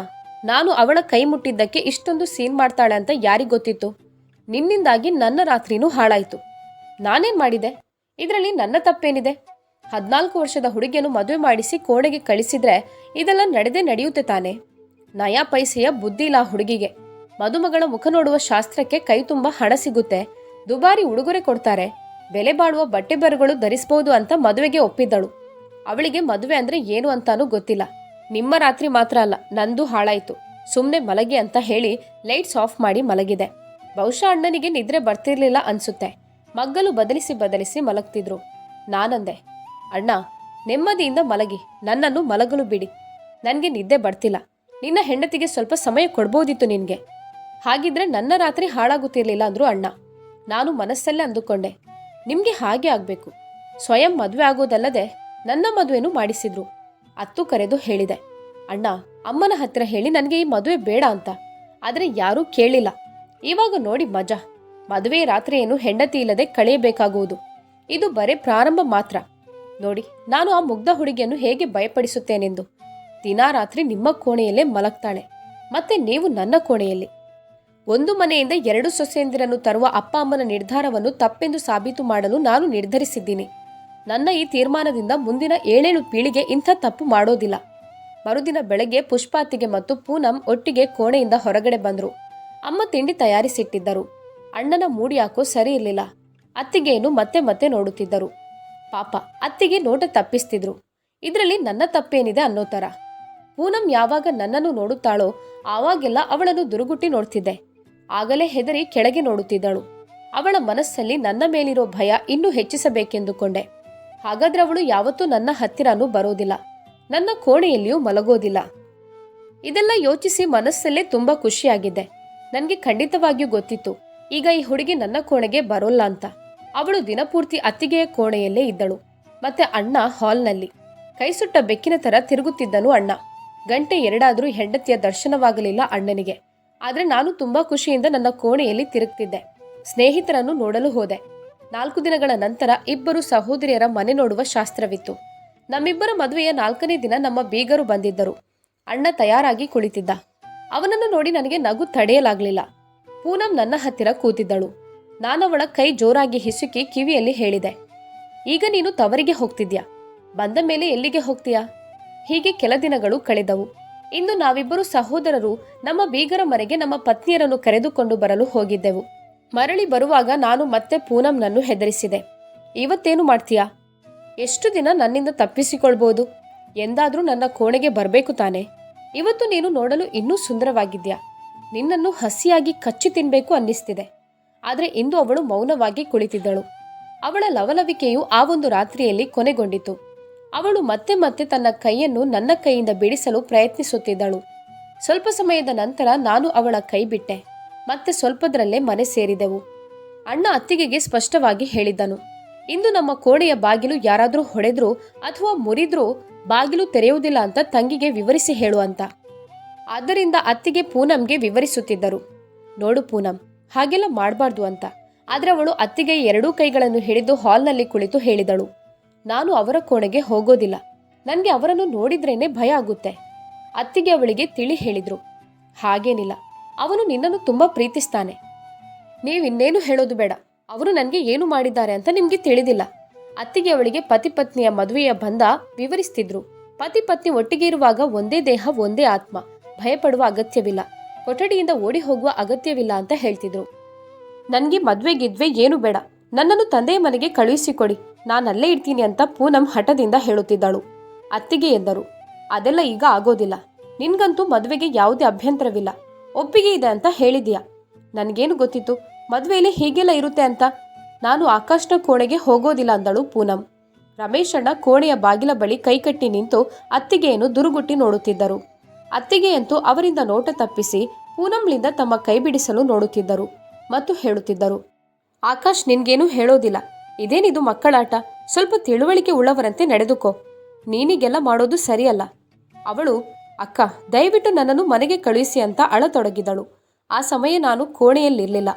ನಾನು ಅವಳ ಕೈ ಮುಟ್ಟಿದ್ದಕ್ಕೆ ಇಷ್ಟೊಂದು ಸೀನ್ ಮಾಡ್ತಾಳೆ ಅಂತ ಯಾರಿಗೆ ಗೊತ್ತಿತ್ತು? ನಿನ್ನಿಂದಾಗಿ ನನ್ನ ರಾತ್ರಿನೂ ಹಾಳಾಯ್ತು. ನಾನೇನ್ ಮಾಡಿದೆ? ಇದರಲ್ಲಿ ನನ್ನ ತಪ್ಪೇನಿದೆ? ಹದಿನಾಲ್ಕು ವರ್ಷದ ಹುಡುಗಿಯನ್ನು ಮದುವೆ ಮಾಡಿಸಿ ಕೋಣೆಗೆ ಕಳಿಸಿದ್ರೆ ಇದೆಲ್ಲ ನಡೆದೇ ನಡೆಯುತ್ತೆ ತಾನೆ? ನಯಾ ಪೈಸೆಯ ಬುದ್ಧಿ ಇಲ್ಲ ಹುಡುಗಿಗೆ. ಮದುಮಗಳ ಮುಖ ನೋಡುವ ಶಾಸ್ತ್ರಕ್ಕೆ ಕೈ ತುಂಬ ಹಣ ಸಿಗುತ್ತೆ. ದುಬಾರಿ ಉಡುಗೊರೆ ಕೊಡ್ತಾರೆ. ಬೆಲೆ ಬಾಳುವ ಬಟ್ಟೆ ಬರಗಳು ಧರಿಸಬಹುದು ಅಂತ ಮದುವೆಗೆ ಒಪ್ಪಿದ್ದಳು. ಅವಳಿಗೆ ಮದುವೆ ಅಂದ್ರೆ ಏನು ಅಂತಾನೂ ಗೊತ್ತಿಲ್ಲ. ನಿಮ್ಮ ರಾತ್ರಿ ಮಾತ್ರ ಅಲ್ಲ, ನಂದು ಹಾಳಾಯ್ತು. ಸುಮ್ಮನೆ ಮಲಗಿ ಅಂತ ಹೇಳಿ ಲೈಟ್ಸ್ ಆಫ್ ಮಾಡಿ ಮಲಗಿದೆ. ಬಹುಶಃ ಅಣ್ಣನಿಗೆ ನಿದ್ರೆ ಬರ್ತಿರ್ಲಿಲ್ಲ ಅನ್ಸುತ್ತೆ. ಮಗ್ಗಲು ಬದಲಿಸಿ ಬದಲಿಸಿ ಮಲಗ್ತಿದ್ರು. ನಾನಂದೆ, ಅಣ್ಣ, ನೆಮ್ಮದಿಯಿಂದ ಮಲಗಿ. ನನ್ನನ್ನು ಮಲಗಲು ಬಿಡಿ. ನನಗೆ ನಿದ್ದೆ ಬರ್ತಿಲ್ಲ. ನಿನ್ನ ಹೆಂಡತಿಗೆ ಸ್ವಲ್ಪ ಸಮಯ ಕೊಡ್ಬೋದಿತ್ತು ನಿನ್ಗೆ. ಹಾಗಿದ್ರೆ ನನ್ನ ರಾತ್ರಿ ಹಾಳಾಗುತ್ತಿರ್ಲಿಲ್ಲ ಅಂದ್ರು ಅಣ್ಣ. ನಾನು ಮನಸ್ಸಲ್ಲೇ ಅಂದುಕೊಂಡೆ. ನಿಮಗೆ ಹಾಗೆ ಆಗಬೇಕು. ಸ್ವಯಂ ಮದುವೆ ಆಗೋದಲ್ಲದೆ ನನ್ನ ಮದುವೆನೂ ಮಾಡಿಸಿದ್ರು. ಅತ್ತು ಕರೆದು ಹೇಳಿದೆ. ಅಣ್ಣ, ಅಮ್ಮನ ಹತ್ರ ಹೇಳಿ ನನಗೆ ಈ ಮದುವೆ ಬೇಡ ಅಂತ. ಆದರೆ ಯಾರೂ ಕೇಳಿಲ್ಲ. ಇವಾಗ ನೋಡಿ ಮಜಾ. ಮದುವೆ ರಾತ್ರಿಯನ್ನು ಹೆಂಡತಿ ಇಲ್ಲದೆ ಕಳೆಯಬೇಕಾಗುವುದು. ಇದು ಬರೇ ಪ್ರಾರಂಭ ಮಾತ್ರ. ನೋಡಿ, ನಾನು ಆ ಮುಗ್ಧ ಹುಡುಗಿಯನ್ನು ಹೇಗೆ ಭಯಪಡಿಸುತ್ತೇನೆಂದು. ದಿನಾ ರಾತ್ರಿ ನಿಮ್ಮ ಕೋಣೆಯಲ್ಲೇ ಮಲಗ್ತಾಳೆ. ಮತ್ತೆ ನೀವು ನನ್ನ ಕೋಣೆಯಲ್ಲಿ. ಒಂದು ಮನೆಯಿಂದ ಎರಡು ಸೊಸೆಯಂದಿರನ್ನು ತರುವ ಅಪ್ಪ ಅಮ್ಮನ ನಿರ್ಧಾರವನ್ನು ತಪ್ಪೆಂದು ಸಾಬೀತು ಮಾಡಲು ನಾನು ನಿರ್ಧರಿಸಿದ್ದೀನಿ. ನನ್ನ ಈ ತೀರ್ಮಾನದಿಂದ ಮುಂದಿನ ಏಳೇಳು ಪೀಳಿಗೆ ಇಂಥ ತಪ್ಪು ಮಾಡೋದಿಲ್ಲ. ಮರುದಿನ ಬೆಳಗ್ಗೆ ಪುಷ್ಪಾತಿಗೆ ಮತ್ತು ಪೂನಂ ಒಟ್ಟಿಗೆ ಕೋಣೆಯಿಂದ ಹೊರಗಡೆ ಬಂದರು. ಅಮ್ಮ ತಿಂಡಿ ತಯಾರಿಸಿಟ್ಟಿದ್ದರು. ಅಣ್ಣನ ಮೂಡಿ ಹಾಕೋ ಸರಿ ಇರಲಿಲ್ಲ. ಅತ್ತಿಗೆಯನ್ನು ಮತ್ತೆ ಮತ್ತೆ ನೋಡುತ್ತಿದ್ದರು. ಪಾಪ, ಅತ್ತಿಗೆ ನೋಟ ತಪ್ಪಿಸ್ತಿದ್ರು. ಇದರಲ್ಲಿ ನನ್ನ ತಪ್ಪೇನಿದೆ ಅನ್ನೋ ಥರ. ಪೂನಂ ಯಾವಾಗ ನನ್ನನ್ನು ನೋಡುತ್ತಾಳೋ, ಆವಾಗೆಲ್ಲ ಅವಳನ್ನು ದುರುಗುಟ್ಟಿ ನೋಡ್ತಿದ್ದೆ. ಆಗಲೇ ಹೆದರಿ ಕೆಳಗೆ ನೋಡುತ್ತಿದ್ದಳು. ಅವಳ ಮನಸ್ಸಲ್ಲಿ ನನ್ನ ಮೇಲಿರೋ ಭಯ ಇನ್ನೂ ಹೆಚ್ಚಿಸಬೇಕೆಂದುಕೊಂಡೆ. ಹಾಗಾದ್ರೆ ಅವಳು ಯಾವತ್ತೂ ನನ್ನ ಹತ್ತಿರನೂ ಬರೋದಿಲ್ಲ. ನನ್ನ ಕೋಣೆಯಲ್ಲಿಯೂ ಮಲಗೋದಿಲ್ಲ. ಇದೆಲ್ಲ ಯೋಚಿಸಿ ಮನಸ್ಸಲ್ಲೇ ತುಂಬಾ ಖುಷಿಯಾಗಿದ್ದೆ ನನಗೆ ಖಂಡಿತವಾಗಿಯೂ ಗೊತ್ತಿತ್ತು. ಈಗ ಈ ಹುಡುಗಿ ನನ್ನ ಕೋಣೆಗೆ ಬರೋಲ್ಲ ಅಂತ. ಅವಳು ದಿನಪೂರ್ತಿ ಅತ್ತಿಗೆಯ ಕೋಣೆಯಲ್ಲೇ ಇದ್ದಳು. ಮತ್ತೆ ಅಣ್ಣ ಹಾಲ್ನಲ್ಲಿ. ಕೈಸುಟ್ಟ ಬೆಕ್ಕಿನ ತರ ತಿರುಗುತ್ತಿದ್ದನು ಅಣ್ಣ. ಗಂಟೆ ಎರಡಾದರೂ ಹೆಂಡತಿಯ ದರ್ಶನವಾಗಲಿಲ್ಲ ಅಣ್ಣನಿಗೆ. ಆದ್ರೆ ನಾನು ತುಂಬ ಖುಷಿಯಿಂದ ನನ್ನ ಕೋಣೆಯಲ್ಲಿ ತಿರುಗ್ತಿದ್ದೆ. ಸ್ನೇಹಿತರನ್ನು ನೋಡಲು ಹೋದೆ. ನಾಲ್ಕು ದಿನಗಳ ನಂತರ ಇಬ್ಬರು ಸಹೋದರಿಯರ ಮನೆ ನೋಡುವ ಶಾಸ್ತ್ರವಿತ್ತು. ನಮ್ಮಿಬ್ಬರ ಮದುವೆಯ ನಾಲ್ಕನೇ ದಿನ ನಮ್ಮ ಬೀಗರು ಬಂದಿದ್ದರು. ಅಣ್ಣ ತಯಾರಾಗಿ ಕುಳಿತಿದ್ದ. ಅವನನ್ನು ನೋಡಿ ನನಗೆ ನಗು ತಡೆಯಲಾಗಲಿಲ್ಲ. ಪೂನಂ ನನ್ನ ಹತ್ತಿರ ಕೂತಿದ್ದಳು. ನಾನವಳ ಕೈ ಜೋರಾಗಿ ಹಿಸುಕಿ ಕಿವಿಯಲ್ಲಿ ಹೇಳಿದೆ. ಈಗ ನೀನು ತವರಿಗೆ ಹೋಗ್ತಿದ್ಯಾ? ಬಂದ ಮೇಲೆ ಎಲ್ಲಿಗೆ ಹೋಗ್ತೀಯಾ? ಹೀಗೆ ಕೆಲ ದಿನಗಳು ಕಳೆದವು. ಇಂದು ನಾವಿಬ್ಬರು ಸಹೋದರರು, ನಮ್ಮ ಬೀಗರ ಮನೆಗೆ ನಮ್ಮ ಪತ್ನಿಯರನ್ನು ಕರೆದುಕೊಂಡು ಬರಲು ಹೋಗಿದ್ದೆವು. ಮರಳಿ ಬರುವಾಗ ನಾನು ಮತ್ತೆ ಪೂನಂನನ್ನು ಹೆದರಿಸಿದೆ. ಇವತ್ತೇನು ಮಾಡ್ತೀಯಾ? ಎಷ್ಟು ದಿನ ನನ್ನಿಂದ ತಪ್ಪಿಸಿಕೊಳ್ಬೋದು? ಎಂದಾದರೂ ನನ್ನ ಕೋಣೆಗೆ ಬರಬೇಕು ತಾನೆ. ಇವತ್ತು ನೀನು ನೋಡಲು ಇನ್ನೂ ಸುಂದರವಾಗಿದ್ಯಾ? ನಿನ್ನನ್ನು ಹಸಿಯಾಗಿ ಕಚ್ಚಿ ತಿನ್ನಬೇಕು ಅನ್ನಿಸ್ತಿದೆ. ಆದರೆ ಇಂದು ಅವಳು ಮೌನವಾಗಿ ಕುಳಿತಿದ್ದಳು. ಅವಳ ಲವಲವಿಕೆಯು ಆ ಒಂದು ರಾತ್ರಿಯಲ್ಲಿ ಕೊನೆಗೊಂಡಿತು. ಅವಳು ಮತ್ತೆ ಮತ್ತೆ ತನ್ನ ಕೈಯನ್ನು ನನ್ನ ಕೈಯಿಂದ ಬಿಡಿಸಲು ಪ್ರಯತ್ನಿಸುತ್ತಿದ್ದಳು. ಸ್ವಲ್ಪ ಸಮಯದ ನಂತರ ನಾನು ಅವಳ ಕೈ ಬಿಟ್ಟೆ. ಮತ್ತೆ ಸ್ವಲ್ಪದರಲ್ಲೇ ಮನೆ ಸೇರಿದೆವು. ಅಣ್ಣ ಅತ್ತಿಗೆಗೆ ಸ್ಪಷ್ಟವಾಗಿ ಹೇಳಿದ್ದನು. ಇಂದು ನಮ್ಮ ಕೋಣೆಯ ಬಾಗಿಲು ಯಾರಾದರೂ ಹೊಡೆದ್ರೂ ಅಥವಾ ಮುರಿದ್ರೂ ಬಾಗಿಲು ತೆರೆಯುವುದಿಲ್ಲ ಅಂತ ತಂಗಿಗೆ ವಿವರಿಸಿ ಹೇಳು ಅಂತ. ಆದ್ದರಿಂದ ಅತ್ತಿಗೆ ಪೂನಂಗೆ ವಿವರಿಸುತ್ತಿದ್ದರು. ನೋಡು ಪೂನಂ, ಹಾಗೆಲ್ಲ ಮಾಡಬಾರ್ದು ಅಂತ. ಆದರೆ ಅವಳು ಅತ್ತಿಗೆ ಎರಡೂ ಕೈಗಳನ್ನು ಹಿಡಿದು ಹಾಲ್ನಲ್ಲಿ ಕುಳಿತು ಹೇಳಿದಳು. ನಾನು ಅವರ ಕೋಣೆಗೆ ಹೋಗೋದಿಲ್ಲ. ನನಗೆ ಅವರನ್ನು ನೋಡಿದ್ರೇನೆ ಭಯ ಆಗುತ್ತೆ. ಅತ್ತಿಗೆ ಅವಳಿಗೆ ತಿಳಿ ಹೇಳಿದ್ರು. ಹಾಗೇನಿಲ್ಲ. ಅವನು ನಿನ್ನನ್ನು ತುಂಬ ಪ್ರೀತಿಸ್ತಾನೆ. ನೀವಿನ್ನೇನು ಹೇಳೋದು ಬೇಡ. ಅವರು ನನಗೆ ಏನು ಮಾಡಿದ್ದಾರೆ ಅಂತ ನಿಮಗೆ ತಿಳಿದಿಲ್ಲ. ಅತ್ತಿಗೆ ಅವಳಿಗೆ ಪತಿ ಪತ್ನಿಯ ಮದುವೆಯ ಬಂಧ ವಿವರಿಸ್ತಿದ್ರು. ಪತಿ ಪತ್ನಿ ಒಟ್ಟಿಗೆ ಇರುವಾಗ ಒಂದೇ ದೇಹ, ಒಂದೇ ಆತ್ಮ. ಭಯಪಡುವ ಅಗತ್ಯವಿಲ್ಲ. ಕೊಠಡಿಯಿಂದ ಓಡಿ ಹೋಗುವ ಅಗತ್ಯವಿಲ್ಲ ಅಂತ ಹೇಳ್ತಿದ್ರು. ನನಗೆ ಮದುವೆಗಿದ್ವೆ ಏನು ಬೇಡ. ನನ್ನನ್ನು ತಂದೆಯ ಮನೆಗೆ ಕಳುಹಿಸಿಕೊಡಿ. ನಾನು ಅಲ್ಲೇ ಇರ್ತೀನಿ ಅಂತ ಪೂನಂ ಹಠದಿಂದ ಹೇಳುತ್ತಿದ್ದಳು. ಅತ್ತಿಗೆ ಎದ್ದರು ಅದೆಲ್ಲ ಈಗ ಆಗೋದಿಲ್ಲ. ನಿನ್ಗಂತೂ ಮದುವೆಗೆ ಯಾವುದೇ ಅಭ್ಯಂತರವಿಲ್ಲ. ಒಪ್ಪಿಗೆ ಇದೆ ಅಂತ ಹೇಳಿದೀಯ? ನನಗೇನು ಗೊತ್ತಿತ್ತು? ಮದುವೆಯಲ್ಲಿ ಹೀಗೆಲ್ಲ ಇರುತ್ತೆ ಅಂತ? ನಾನು ಆಕಾಶ್ನ ಕೋಣೆಗೆ ಹೋಗೋದಿಲ್ಲ ಅಂದಳು ಪೂನಂ. ರಮೇಶಣ್ಣ ಕೋಣೆಯ ಬಾಗಿಲ ಬಳಿ ಕೈಕಟ್ಟಿ ನಿಂತು ಅತ್ತಿಗೆಯನ್ನು ದುರುಗುಟ್ಟಿ ನೋಡುತ್ತಿದ್ದರು. ಅತ್ತಿಗೆಯಂತೂ ಅವರಿಂದ ನೋಟ ತಪ್ಪಿಸಿ ಪೂನಂಲಿಂದ ತಮ್ಮ ಕೈ ಬಿಡಿಸಲು ನೋಡುತ್ತಿದ್ದರು ಮತ್ತು ಹೇಳುತ್ತಿದ್ದರು, ಆಕಾಶ್ ನಿನ್ಗೇನು ಹೇಳೋದಿಲ್ಲ. ಇದೇನಿದು ಮಕ್ಕಳಾಟ? ಸ್ವಲ್ಪ ತಿಳುವಳಿಕೆ ಉಳ್ಳವರಂತೆ ನಡೆದುಕೋ. ನೀನಿಗೆಲ್ಲ ಮಾಡೋದು ಸರಿಯಲ್ಲ. ಅವಳು, ಅಕ್ಕ, ದಯವಿಟ್ಟು ನನ್ನನ್ನು ಮನೆಗೆ ಕಳುಹಿಸಿ ಅಂತ ಅಳತೊಡಗಿದಳು. ಆ ಸಮಯ ನಾನು ಕೋಣೆಯಲ್ಲಿರಲಿಲ್ಲ.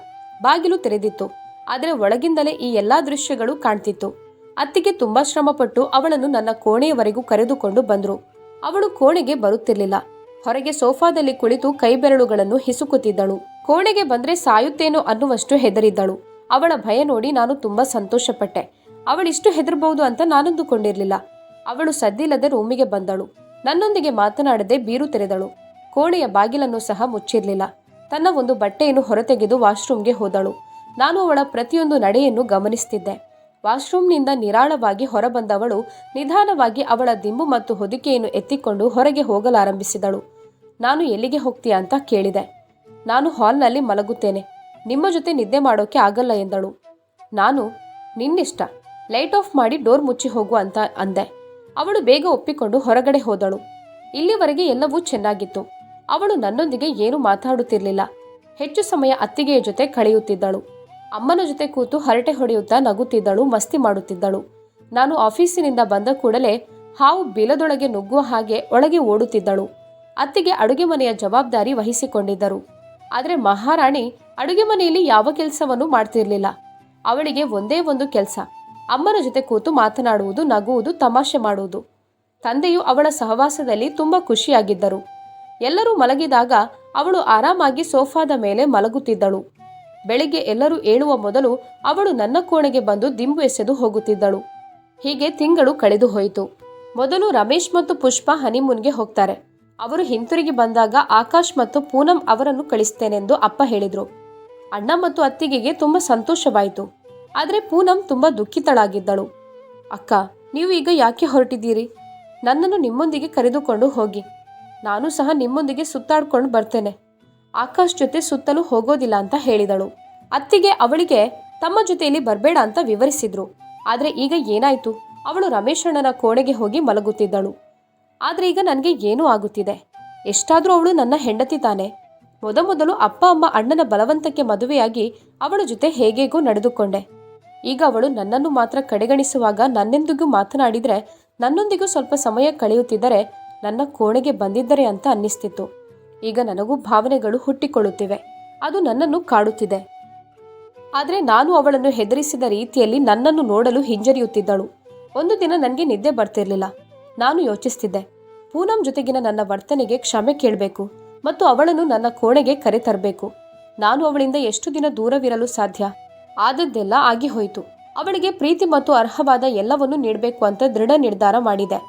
ಬಾಗಿಲು ತೆರೆದಿತ್ತು. ಆದರೆ ಒಳಗಿಂದಲೇ ಈ ಎಲ್ಲಾ ದೃಶ್ಯಗಳು ಕಾಣ್ತಿತ್ತು. ಅತ್ತಿಗೆ ತುಂಬಾ ಶ್ರಮಪಟ್ಟು ಅವಳನ್ನು ನನ್ನ ಕೋಣೆಯವರೆಗೂ ಕರೆದುಕೊಂಡು ಬಂದರು. ಅವಳು ಕೋಣೆಗೆ ಬರುತ್ತಿರಲಿಲ್ಲ. ಹೊರಗೆ ಸೋಫಾದಲ್ಲಿ ಕುಳಿತು ಕೈಬೆರಳುಗಳನ್ನು ಹಿಸುಕುತ್ತಿದ್ದಳು. ಕೋಣೆಗೆ ಬಂದ್ರೆ ಸಾಯುತ್ತೇನೋ ಅನ್ನುವಷ್ಟು ಹೆದರಿದ್ದಳು. ಅವಳ ಭಯ ನೋಡಿ ನಾನು ತುಂಬ ಸಂತೋಷಪಟ್ಟೆ. ಅವಳಿಷ್ಟು ಹೆದರಬಹುದು ಅಂತ ನಾನೊಂದುಕೊಂಡಿರಲಿಲ್ಲ. ಅವಳು ಸದ್ದಿಲ್ಲದೆ ರೂಮಿಗೆ ಬಂದಳು. ನನ್ನೊಂದಿಗೆ ಮಾತನಾಡದೆ ಬೀರು ತೆರೆದಳು. ಕೋಣೆಯ ಬಾಗಿಲನ್ನು ಸಹ ಮುಚ್ಚಿರಲಿಲ್ಲ. ತನ್ನ ಒಂದು ಬಟ್ಟೆಯನ್ನು ಹೊರತೆಗೆದು ವಾಶ್ರೂಮ್ಗೆ ಹೋದಳು. ನಾನು ಅವಳ ಪ್ರತಿಯೊಂದು ನಡೆಯನ್ನು ಗಮನಿಸ್ತಿದ್ದೆ. ವಾಶ್ರೂಮ್ನಿಂದ ನಿರಾಳವಾಗಿ ಹೊರಬಂದವಳು ನಿಧಾನವಾಗಿ ಅವಳ ದಿಂಬು ಮತ್ತು ಹೊದಿಕೆಯನ್ನು ಎತ್ತಿಕೊಂಡು ಹೊರಗೆ ಹೋಗಲಾರಂಭಿಸಿದಳು. ನಾನು ಎಲ್ಲಿಗೆ ಹೋಗ್ತೀಯಾ? ಅಂತ ಕೇಳಿದೆ. ನಾನು ಹಾಲ್ನಲ್ಲಿ ಮಲಗುತ್ತೇನೆ. ನಿಮ್ಮ ಜೊತೆ ನಿದ್ದೆ ಮಾಡೋಕೆ ಆಗಲ್ಲ ಎಂದಳು. ನಾನು, ನಿನ್ನಿಷ್ಟ, ಲೈಟ್ ಆಫ್ ಮಾಡಿ ಡೋರ್ ಮುಚ್ಚಿ ಹೋಗು ಅಂತ ಅಂದೆ. ಅವಳು ಬೇಗ ಒಪ್ಪಿಕೊಂಡು ಹೊರಗಡೆ ಹೋದಳು. ಇಲ್ಲಿವರೆಗೆ ಎಲ್ಲವೂ ಚೆನ್ನಾಗಿತ್ತು. ಅವಳು ನನ್ನೊಂದಿಗೆ ಏನೂ ಮಾತಾಡುತ್ತಿರಲಿಲ್ಲ. ಹೆಚ್ಚು ಸಮಯ ಅತ್ತಿಗೆಯ ಜೊತೆ ಕಳೆಯುತ್ತಿದ್ದಳು. ಅಮ್ಮನ ಜೊತೆ ಕೂತು ಹರಟೆ ಹೊಡೆಯುತ್ತಾ ನಗುತ್ತಿದ್ದಳು, ಮಸ್ತಿ ಮಾಡುತ್ತಿದ್ದಳು. ನಾನು ಆಫೀಸಿನಿಂದ ಬಂದ ಕೂಡಲೇ ಹಾವು ಬಿಲದೊಳಗೆ ನುಗ್ಗುವ ಹಾಗೆ ಒಳಗೆ ಓಡುತ್ತಿದ್ದಳು. ಅತ್ತಿಗೆ ಅಡುಗೆ ಮನೆಯ ಜವಾಬ್ದಾರಿ ವಹಿಸಿಕೊಂಡಿದ್ದರು. ಆದರೆ ಮಹಾರಾಣಿ ಅಡುಗೆ ಮನೆಯಲ್ಲಿ ಯಾವ ಕೆಲಸವನ್ನು ಮಾಡ್ತಿರ್ಲಿಲ್ಲ. ಅವಳಿಗೆ ಒಂದೇ ಒಂದು ಕೆಲಸ, ಅಮ್ಮನ ಜೊತೆ ಕೂತು ಮಾತನಾಡುವುದು, ನಗುವುದು, ತಮಾಷೆ ಮಾಡುವುದು. ತಂದೆಯು ಅವಳ ಸಹವಾಸದಲ್ಲಿ ತುಂಬ ಖುಷಿಯಾಗಿದ್ದರು. ಎಲ್ಲರೂ ಮಲಗಿದಾಗ ಅವಳು ಆರಾಮಾಗಿ ಸೋಫಾದ ಮೇಲೆ ಮಲಗುತ್ತಿದ್ದಳು. ಬೆಳಿಗ್ಗೆ ಎಲ್ಲರೂ ಏಳುವ ಮೊದಲು ಅವಳು ನನ್ನ ಕೋಣೆಗೆ ಬಂದು ದಿಂಬು ಎಸೆದು ಹೋಗುತ್ತಿದ್ದಳು. ಹೀಗೆ ತಿಂಗಳು ಕಳೆದು ಹೋಯಿತು. ಮೊದಲು ರಮೇಶ್ ಮತ್ತು ಪುಷ್ಪ ಹನಿಮೂನ್ಗೆ ಹೋಗ್ತಾರೆ. ಅವರು ಹಿಂತಿರುಗಿ ಬಂದಾಗ ಆಕಾಶ್ ಮತ್ತು ಪೂನಂ ಅವರನ್ನು ಕಳಿಸ್ತೇನೆಂದು ಅಪ್ಪ ಹೇಳಿದರು. ಅಣ್ಣ ಮತ್ತು ಅತ್ತಿಗೆಗೆ ತುಂಬ ಸಂತೋಷವಾಯಿತು. ಆದರೆ ಪೂನಂ ತುಂಬ ದುಃಖಿತಳಾಗಿದ್ದಳು. ಅಕ್ಕ, ನೀವು ಈಗ ಯಾಕೆ ಹೊರಟಿದ್ದೀರಿ? ನನ್ನನ್ನು ನಿಮ್ಮೊಂದಿಗೆ ಕರೆದುಕೊಂಡು ಹೋಗಿ. ನಾನು ಸಹ ನಿಮ್ಮೊಂದಿಗೆ ಸುತ್ತಾಡ್ಕೊಂಡು ಬರ್ತೇನೆ. ಆಕಾಶ್ ಜೊತೆ ಸುತ್ತಲೂ ಹೋಗೋದಿಲ್ಲ ಅಂತ ಹೇಳಿದಳು. ಅತ್ತಿಗೆ ಅವಳಿಗೆ, ತಮ್ಮ ಜೊತೆಯಲ್ಲಿ ಬರಬೇಡ ಅಂತ ವಿವರಿಸಿದ್ರು. ಆದರೆ ಈಗ ಏನಾಯಿತು? ಅವಳು ರಮೇಶಣ್ಣನ ಕೋಣೆಗೆ ಹೋಗಿ ಮಲಗುತ್ತಿದ್ದಳು. ಆದರೆ ಈಗ ನನಗೆ ಏನೂ ಆಗುತ್ತಿದೆ. ಎಷ್ಟಾದರೂ ಅವಳು ನನ್ನ ಹೆಂಡತಿ ತಾನೆ. ಮೊದಮೊದಲು ಅಪ್ಪ, ಅಮ್ಮ ಅಣ್ಣನ ಬಲವಂತಕ್ಕೆ ಮದುವೆಯಾಗಿ ಅವಳ ಜೊತೆ ಹೇಗೇಗೋ ನಡೆದುಕೊಂಡೆ. ಈಗ ಅವಳು ನನ್ನನ್ನು ಮಾತ್ರ ಕಡೆಗಣಿಸುವಾಗ ನನ್ನೆಂದಿಗೂ ಮಾತನಾಡಿದರೆ, ನನ್ನೊಂದಿಗೂ ಸ್ವಲ್ಪ ಸಮಯ ಕಳೆಯುತ್ತಿದ್ದರೆ ನನ್ನ ಕೋಣೆಗೆ ಬಂದಿದ್ದರೆ ಅಂತ ಅನ್ನಿಸ್ತಿತ್ತು. ಈಗ ನನಗೂ ಭಾವನೆಗಳು ಹುಟ್ಟಿಕೊಳ್ಳುತ್ತಿವೆ. ಅದು ನನ್ನನ್ನು ಕಾಡುತ್ತಿದೆ. ಆದರೆ ನಾನು ಅವಳನ್ನು ಹೆದರಿಸಿದ ರೀತಿಯಲ್ಲಿ ನನ್ನನ್ನು ನೋಡಲು ಹಿಂಜರಿಯುತ್ತಿದ್ದಳು. ಒಂದು ದಿನ ನನಗೆ ನಿದ್ದೆ ಬರ್ತಿರ್ಲಿಲ್ಲ. ನಾನು ಯೋಚಿಸ್ತಿದ್ದೆ. ಪೂನಂ ಜೊತೆಗಿನ ನನ್ನ ವರ್ತನೆಗೆ ಕ್ಷಮೆ ಕೇಳಬೇಕು ಮತ್ತು ಅವಳನ್ನು ನನ್ನ ಕೋಣೆಗೆ ಕರೆತರಬೇಕು. ನಾನು ಅವಳಿಂದ ಎಷ್ಟು ದಿನ ದೂರವಿರಲು ಸಾಧ್ಯ? ಆದದ್ದೆಲ್ಲ ಆಗಿ ಹೋಯಿತು. ಅವಳಿಗೆ ಪ್ರೀತಿ ಮತ್ತು ಅರ್ಹವಾದ ಎಲ್ಲವನ್ನೂ ನೀಡಬೇಕು ಅಂತ ದೃಢ ನಿರ್ಧಾರ ಮಾಡಿದೆ.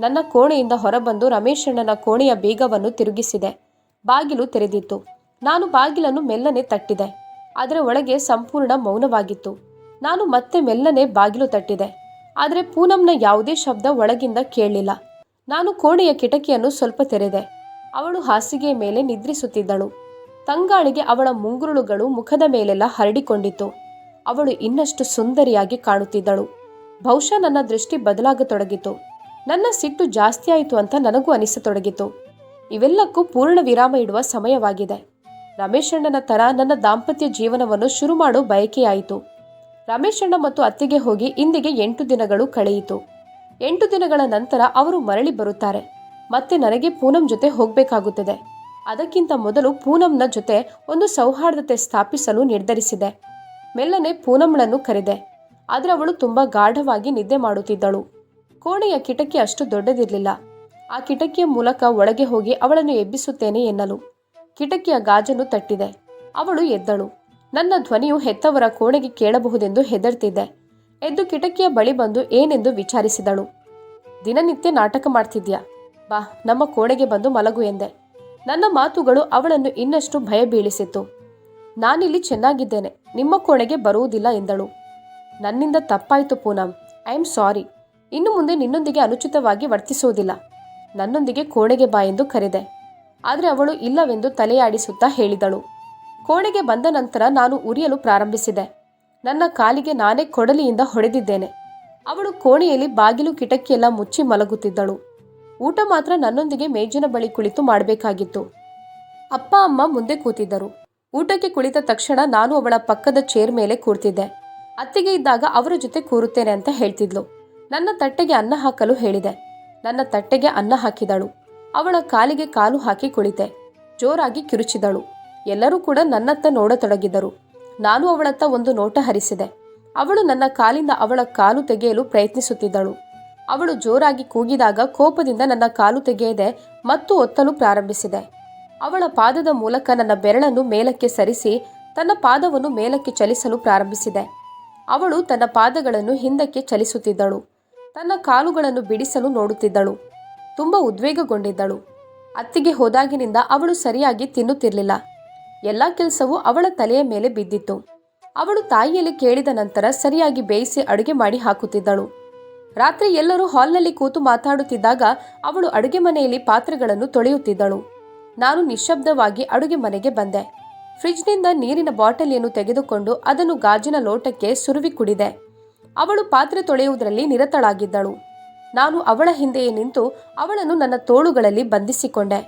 ನನ್ನ ಕೋಣೆಯಿಂದ ಹೊರಬಂದು ರಮೇಶಣ್ಣನ ಕೋಣೆಯ ಬೀಗವನ್ನು ತಿರುಗಿಸಿದೆ. ಬಾಗಿಲು ತೆರೆದಿತ್ತು. ನಾನು ಬಾಗಿಲನ್ನು ಮೆಲ್ಲನೆ ತಟ್ಟಿದೆ. ಅದರ ಒಳಗೆ ಸಂಪೂರ್ಣ ಮೌನವಾಗಿತ್ತು. ನಾನು ಮತ್ತೆ ಮೆಲ್ಲನೆ ಬಾಗಿಲು ತಟ್ಟಿದೆ. ಆದರೆ ಪೂನಂನ ಯಾವುದೇ ಶಬ್ದ ಒಳಗಿಂದ ಕೇಳಲಿಲ್ಲ. ನಾನು ಕೋಣೆಯ ಕಿಟಕಿಯನ್ನು ಸ್ವಲ್ಪ ತೆರೆದೆ. ಅವಳು ಹಾಸಿಗೆಯ ಮೇಲೆ ನಿದ್ರಿಸುತ್ತಿದ್ದಳು. ತಂಗಾಳಿಗೆ ಅವಳ ಮುಂಗುರುಳುಗಳು ಮುಖದ ಮೇಲೆಲ್ಲ ಹರಡಿಕೊಂಡಿತ್ತು. ಅವಳು ಇನ್ನಷ್ಟು ಸುಂದರಿಯಾಗಿ ಕಾಣುತ್ತಿದ್ದಳು. ಬಹುಶಃ ನನ್ನ ದೃಷ್ಟಿ ಬದಲಾಗತೊಡಗಿತು. ನನ್ನ ಸಿಟ್ಟು ಜಾಸ್ತಿ ಆಯಿತು ಅಂತ ನನಗೂ ಅನಿಸತೊಡಗಿತು. ಇವೆಲ್ಲಕ್ಕೂ ಪೂರ್ಣ ವಿರಾಮ ಇಡುವ ಸಮಯವಾಗಿದೆ. ರಮೇಶಣ್ಣನ ತರ ನನ್ನ ದಾಂಪತ್ಯ ಜೀವನವನ್ನು ಶುರು ಮಾಡೋ ಬಯಕೆಯಾಯಿತು. ರಮೇಶ್ ಅಣ್ಣ ಮತ್ತು ಅತ್ತಿಗೆ ಹೋಗಿ ಇಂದಿಗೆ ಎಂಟು ದಿನಗಳು ಕಳೆಯಿತು. ಎಂಟು ದಿನಗಳ ನಂತರ ಅವರು ಮರಳಿ ಬರುತ್ತಾರೆ. ಮತ್ತೆ ನನಗೆ ಪೂನಂ ಜೊತೆ ಹೋಗಬೇಕಾಗುತ್ತದೆ. ಅದಕ್ಕಿಂತ ಮೊದಲು ಪೂನಂನ ಜೊತೆ ಒಂದು ಸೌಹಾರ್ದತೆ ಸ್ಥಾಪಿಸಲು ನಿರ್ಧರಿಸಿದೆ. ಮೆಲ್ಲನೆ ಪೂನಂಳನ್ನು ಕರೆದೆ. ಆದರೆ ಅವಳು ತುಂಬ ಗಾಢವಾಗಿ ನಿದ್ದೆ ಮಾಡುತ್ತಿದ್ದಳು. ಕೋಣೆಯ ಕಿಟಕಿ ಅಷ್ಟು ದೊಡ್ಡದಿರಲಿಲ್ಲ. ಆ ಕಿಟಕಿಯ ಮೂಲಕ ಒಳಗೆ ಹೋಗಿ ಅವಳನ್ನು ಎಬ್ಬಿಸುತ್ತೇನೆ ಎನ್ನಲು. ಕಿಟಕಿಯ ಗಾಜನ್ನು ತಟ್ಟಿದೆ. ಅವಳು ಎದ್ದಳು. ನನ್ನ ಧ್ವನಿಯು ಹೆತ್ತವರ ಕೋಣೆಗೆ ಕೇಳಬಹುದೆಂದು ಹೆದರ್ತಿದ್ದೆ. ಎದ್ದು ಕಿಟಕಿಯ ಬಳಿ ಬಂದು ಏನೆಂದು ವಿಚಾರಿಸಿದಳು. ದಿನನಿತ್ಯ ನಾಟಕ ಮಾಡ್ತಿದ್ಯಾ? ಬಾ, ನಮ್ಮ ಕೋಣೆಗೆ ಬಂದು ಮಲಗು ಎಂದೆ. ನನ್ನ ಮಾತುಗಳು ಅವಳನ್ನು ಇನ್ನಷ್ಟು ಭಯ ಬೀಳಿಸಿತ್ತು. ನಾನಿಲ್ಲಿ ಚೆನ್ನಾಗಿದ್ದೇನೆ, ನಿಮ್ಮ ಕೋಣೆಗೆ ಬರುವುದಿಲ್ಲ ಎಂದಳು. ನನ್ನಿಂದ ತಪ್ಪಾಯಿತು ಪೂನಂ, ಐ ಆಮ್ ಸಾರಿ. ಇನ್ನು ಮುಂದೆ ನಿನ್ನೊಂದಿಗೆ ಅನುಚಿತವಾಗಿ ವರ್ತಿಸುವುದಿಲ್ಲ. ನನ್ನೊಂದಿಗೆ ಕೋಣೆಗೆ ಬಾ ಎಂದು ಕರೆದೆ. ಆದರೆ ಅವಳು ಇಲ್ಲವೆಂದು ತಲೆಯಾಡಿಸುತ್ತಾ ಹೇಳಿದಳು. ಕೋಣೆಗೆ ಬಂದ ನಂತರ ನಾನು ಉರಿಯಲು ಪ್ರಾರಂಭಿಸಿದೆ. ನನ್ನ ಕಾಲಿಗೆ ನಾನೇ ಕೊಡಲಿಯಿಂದ ಹೊಡೆದಿದ್ದೇನೆ. ಅವಳು ಕೋಣೆಯಲ್ಲಿ ಬಾಗಿಲು ಕಿಟಕಿಯೆಲ್ಲ ಮುಚ್ಚಿ ಮಲಗುತ್ತಿದ್ದಳು. ಊಟ ಮಾತ್ರ ನನ್ನೊಂದಿಗೆ ಮೇಜಿನ ಬಳಿ ಕುಳಿತು ಮಾಡಬೇಕಾಗಿತ್ತು. ಅಪ್ಪ, ಅಮ್ಮ ಮುಂದೆ ಕೂತಿದ್ದರು. ಊಟಕ್ಕೆ ಕುಳಿತ ತಕ್ಷಣ ನಾನು ಅವಳ ಪಕ್ಕದ ಚೇರ್ ಮೇಲೆ ಕೂರ್ತಿದ್ದೆ. ಅತ್ತಿಗೆ ಇದ್ದಾಗ ಅವರ ಜೊತೆ ಕೂರುತ್ತೇನೆ ಅಂತ ಹೇಳ್ತಿದ್ಲು. ನನ್ನ ತಟ್ಟೆಗೆ ಅನ್ನ ಹಾಕಲು ಹೇಳಿದೆ. ನನ್ನ ತಟ್ಟೆಗೆ ಅನ್ನ ಹಾಕಿದಳು. ಅವಳ ಕಾಲಿಗೆ ಕಾಲು ಹಾಕಿ ಕುಳಿತೆ. ಜೋರಾಗಿ ಕಿರುಚಿದಳು. ಎಲ್ಲರೂ ಕೂಡ ನನ್ನತ್ತ ನೋಡತೊಡಗಿದರು. ನಾನು ಅವಳತ್ತ ಒಂದು ನೋಟ ಹರಿಸಿದೆ. ಅವಳು ನನ್ನ ಕಾಲಿಂದ ಅವಳ ಕಾಲು ತೆಗೆಯಲು ಪ್ರಯತ್ನಿಸುತ್ತಿದ್ದಳು. ಅವಳು ಜೋರಾಗಿ ಕೂಗಿದಾಗ ಕೋಪದಿಂದ ನನ್ನ ಕಾಲು ತೆಗೆಯದೆ ಮತ್ತು ಒತ್ತಲು ಪ್ರಾರಂಭಿಸಿದೆ. ಅವಳ ಪಾದದ ಮೂಲಕ ನನ್ನ ಬೆರಳನ್ನು ಮೇಲಕ್ಕೆ ಸರಿಸಿ ತನ್ನ ಪಾದವನ್ನು ಮೇಲಕ್ಕೆ ಚಲಿಸಲು ಪ್ರಾರಂಭಿಸಿದೆ. ಅವಳು ತನ್ನ ಪಾದಗಳನ್ನು ಹಿಂದಕ್ಕೆ ಚಲಿಸುತ್ತಿದ್ದಳು. ತನ್ನ ಕಾಲುಗಳನ್ನು ಬಿಡಿಸಲು ನೋಡುತ್ತಿದ್ದಳು. ತುಂಬ ಉದ್ವೇಗಗೊಂಡಿದ್ದಳು. ಅತ್ತಿಗೆ ಹೋದಾಗಿನಿಂದ ಅವಳು ಸರಿಯಾಗಿ ತಿನ್ನುತ್ತಿರಲಿಲ್ಲ. ಎಲ್ಲ ಕೆಲಸವೂ ಅವಳ ತಲೆಯ ಮೇಲೆ ಬಿದ್ದಿತ್ತು. ಅವಳು ತಾಯಿಯಲ್ಲಿ ಕೇಳಿದ ನಂತರ ಸರಿಯಾಗಿ ಬೇಯಿಸಿ ಅಡುಗೆ ಮಾಡಿ ಹಾಕುತ್ತಿದ್ದಳು. ರಾತ್ರಿ ಎಲ್ಲರೂ ಹಾಲ್ನಲ್ಲಿ ಕೂತು ಮಾತಾಡುತ್ತಿದ್ದಾಗ ಅವಳು ಅಡುಗೆ ಮನೆಯಲ್ಲಿ ಪಾತ್ರೆಗಳನ್ನು ತೊಳೆಯುತ್ತಿದ್ದಳು. ನಾನು ನಿಶ್ಶಬ್ದವಾಗಿ ಅಡುಗೆ ಮನೆಗೆ ಬಂದೆ. ಫ್ರಿಜ್ನಿಂದ ನೀರಿನ ಬಾಟಲಿಯನ್ನು ತೆಗೆದುಕೊಂಡು ಅದನ್ನು ಗಾಜಿನ ಲೋಟಕ್ಕೆ ಸುರುವಿ ಕುಡಿದೆ. ಅವಳು ಪಾತ್ರೆ ತೊಳೆಯುವುದರಲ್ಲಿ ನಿರತಳಾಗಿದ್ದಳು. ನಾನು ಅವಳ ಹಿಂದೆಯೇ ನಿಂತು ಅವಳನ್ನು ನನ್ನ ತೋಳುಗಳಲ್ಲಿ ಬಂಧಿಸಿಕೊಂಡೆ.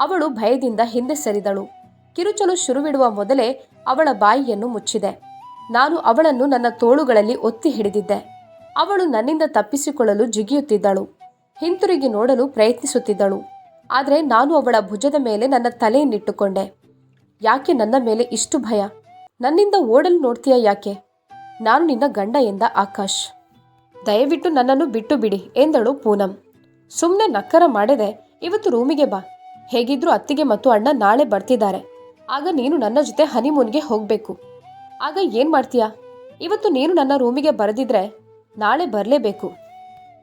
ಅವಳು ಭಯದಿಂದ ಹಿಂದೆ ಸರಿದಳು. ಕಿರುಚಲು ಶುರುವಿಡುವ ಮೊದಲೇ ಅವಳ ಬಾಯಿಯನ್ನು ಮುಚ್ಚಿದೆ. ನಾನು ಅವಳನ್ನು ನನ್ನ ತೋಳುಗಳಲ್ಲಿ ಒತ್ತಿ ಹಿಡಿದಿದ್ದೆ. ಅವಳು ನನ್ನಿಂದ ತಪ್ಪಿಸಿಕೊಳ್ಳಲು ಜಿಗಿಯುತ್ತಿದ್ದಳು. ಹಿಂತಿರುಗಿ ನೋಡಲು ಪ್ರಯತ್ನಿಸುತ್ತಿದ್ದಳು. ಆದರೆ ನಾನು ಅವಳ ಭುಜದ ಮೇಲೆ ನನ್ನ ತಲೆಯನ್ನಿಟ್ಟುಕೊಂಡೆ ಯಾಕೆ ನನ್ನ ಮೇಲೆ ಇಷ್ಟು ಭಯ? ನನ್ನಿಂದ ಓಡಲು ನೋಡ್ತೀಯ ಯಾಕೆ? ನಾನು ನಿನ್ನ ಗಂಡ ಎಂದ ಆಕಾಶ್. ದಯವಿಟ್ಟು ನನ್ನನ್ನು ಬಿಟ್ಟು ಬಿಡಿ ಎಂದಳು ಪೂನಂ. ಸುಮ್ಮನೆ ನಕ್ಕರ ಮಾಡದೆ ಇವತ್ತು ರೂಮಿಗೆ ಬಾ. ಹೇಗಿದ್ರೂ ಅತ್ತಿಗೆ ಮತ್ತು ಅಣ್ಣ ನಾಳೆ ಬರ್ತಿದ್ದಾರೆ. ಆಗ ನೀನು ನನ್ನ ಜೊತೆ ಹನಿಮೂನ್ಗೆ ಹೋಗಬೇಕು. ಆಗ ಏನು ಮಾಡ್ತೀಯಾ? ಇವತ್ತು ನೀನು ನನ್ನ ರೂಮಿಗೆ ಬರೆದಿದ್ರೆ ನಾಳೆ ಬರಲೇಬೇಕು.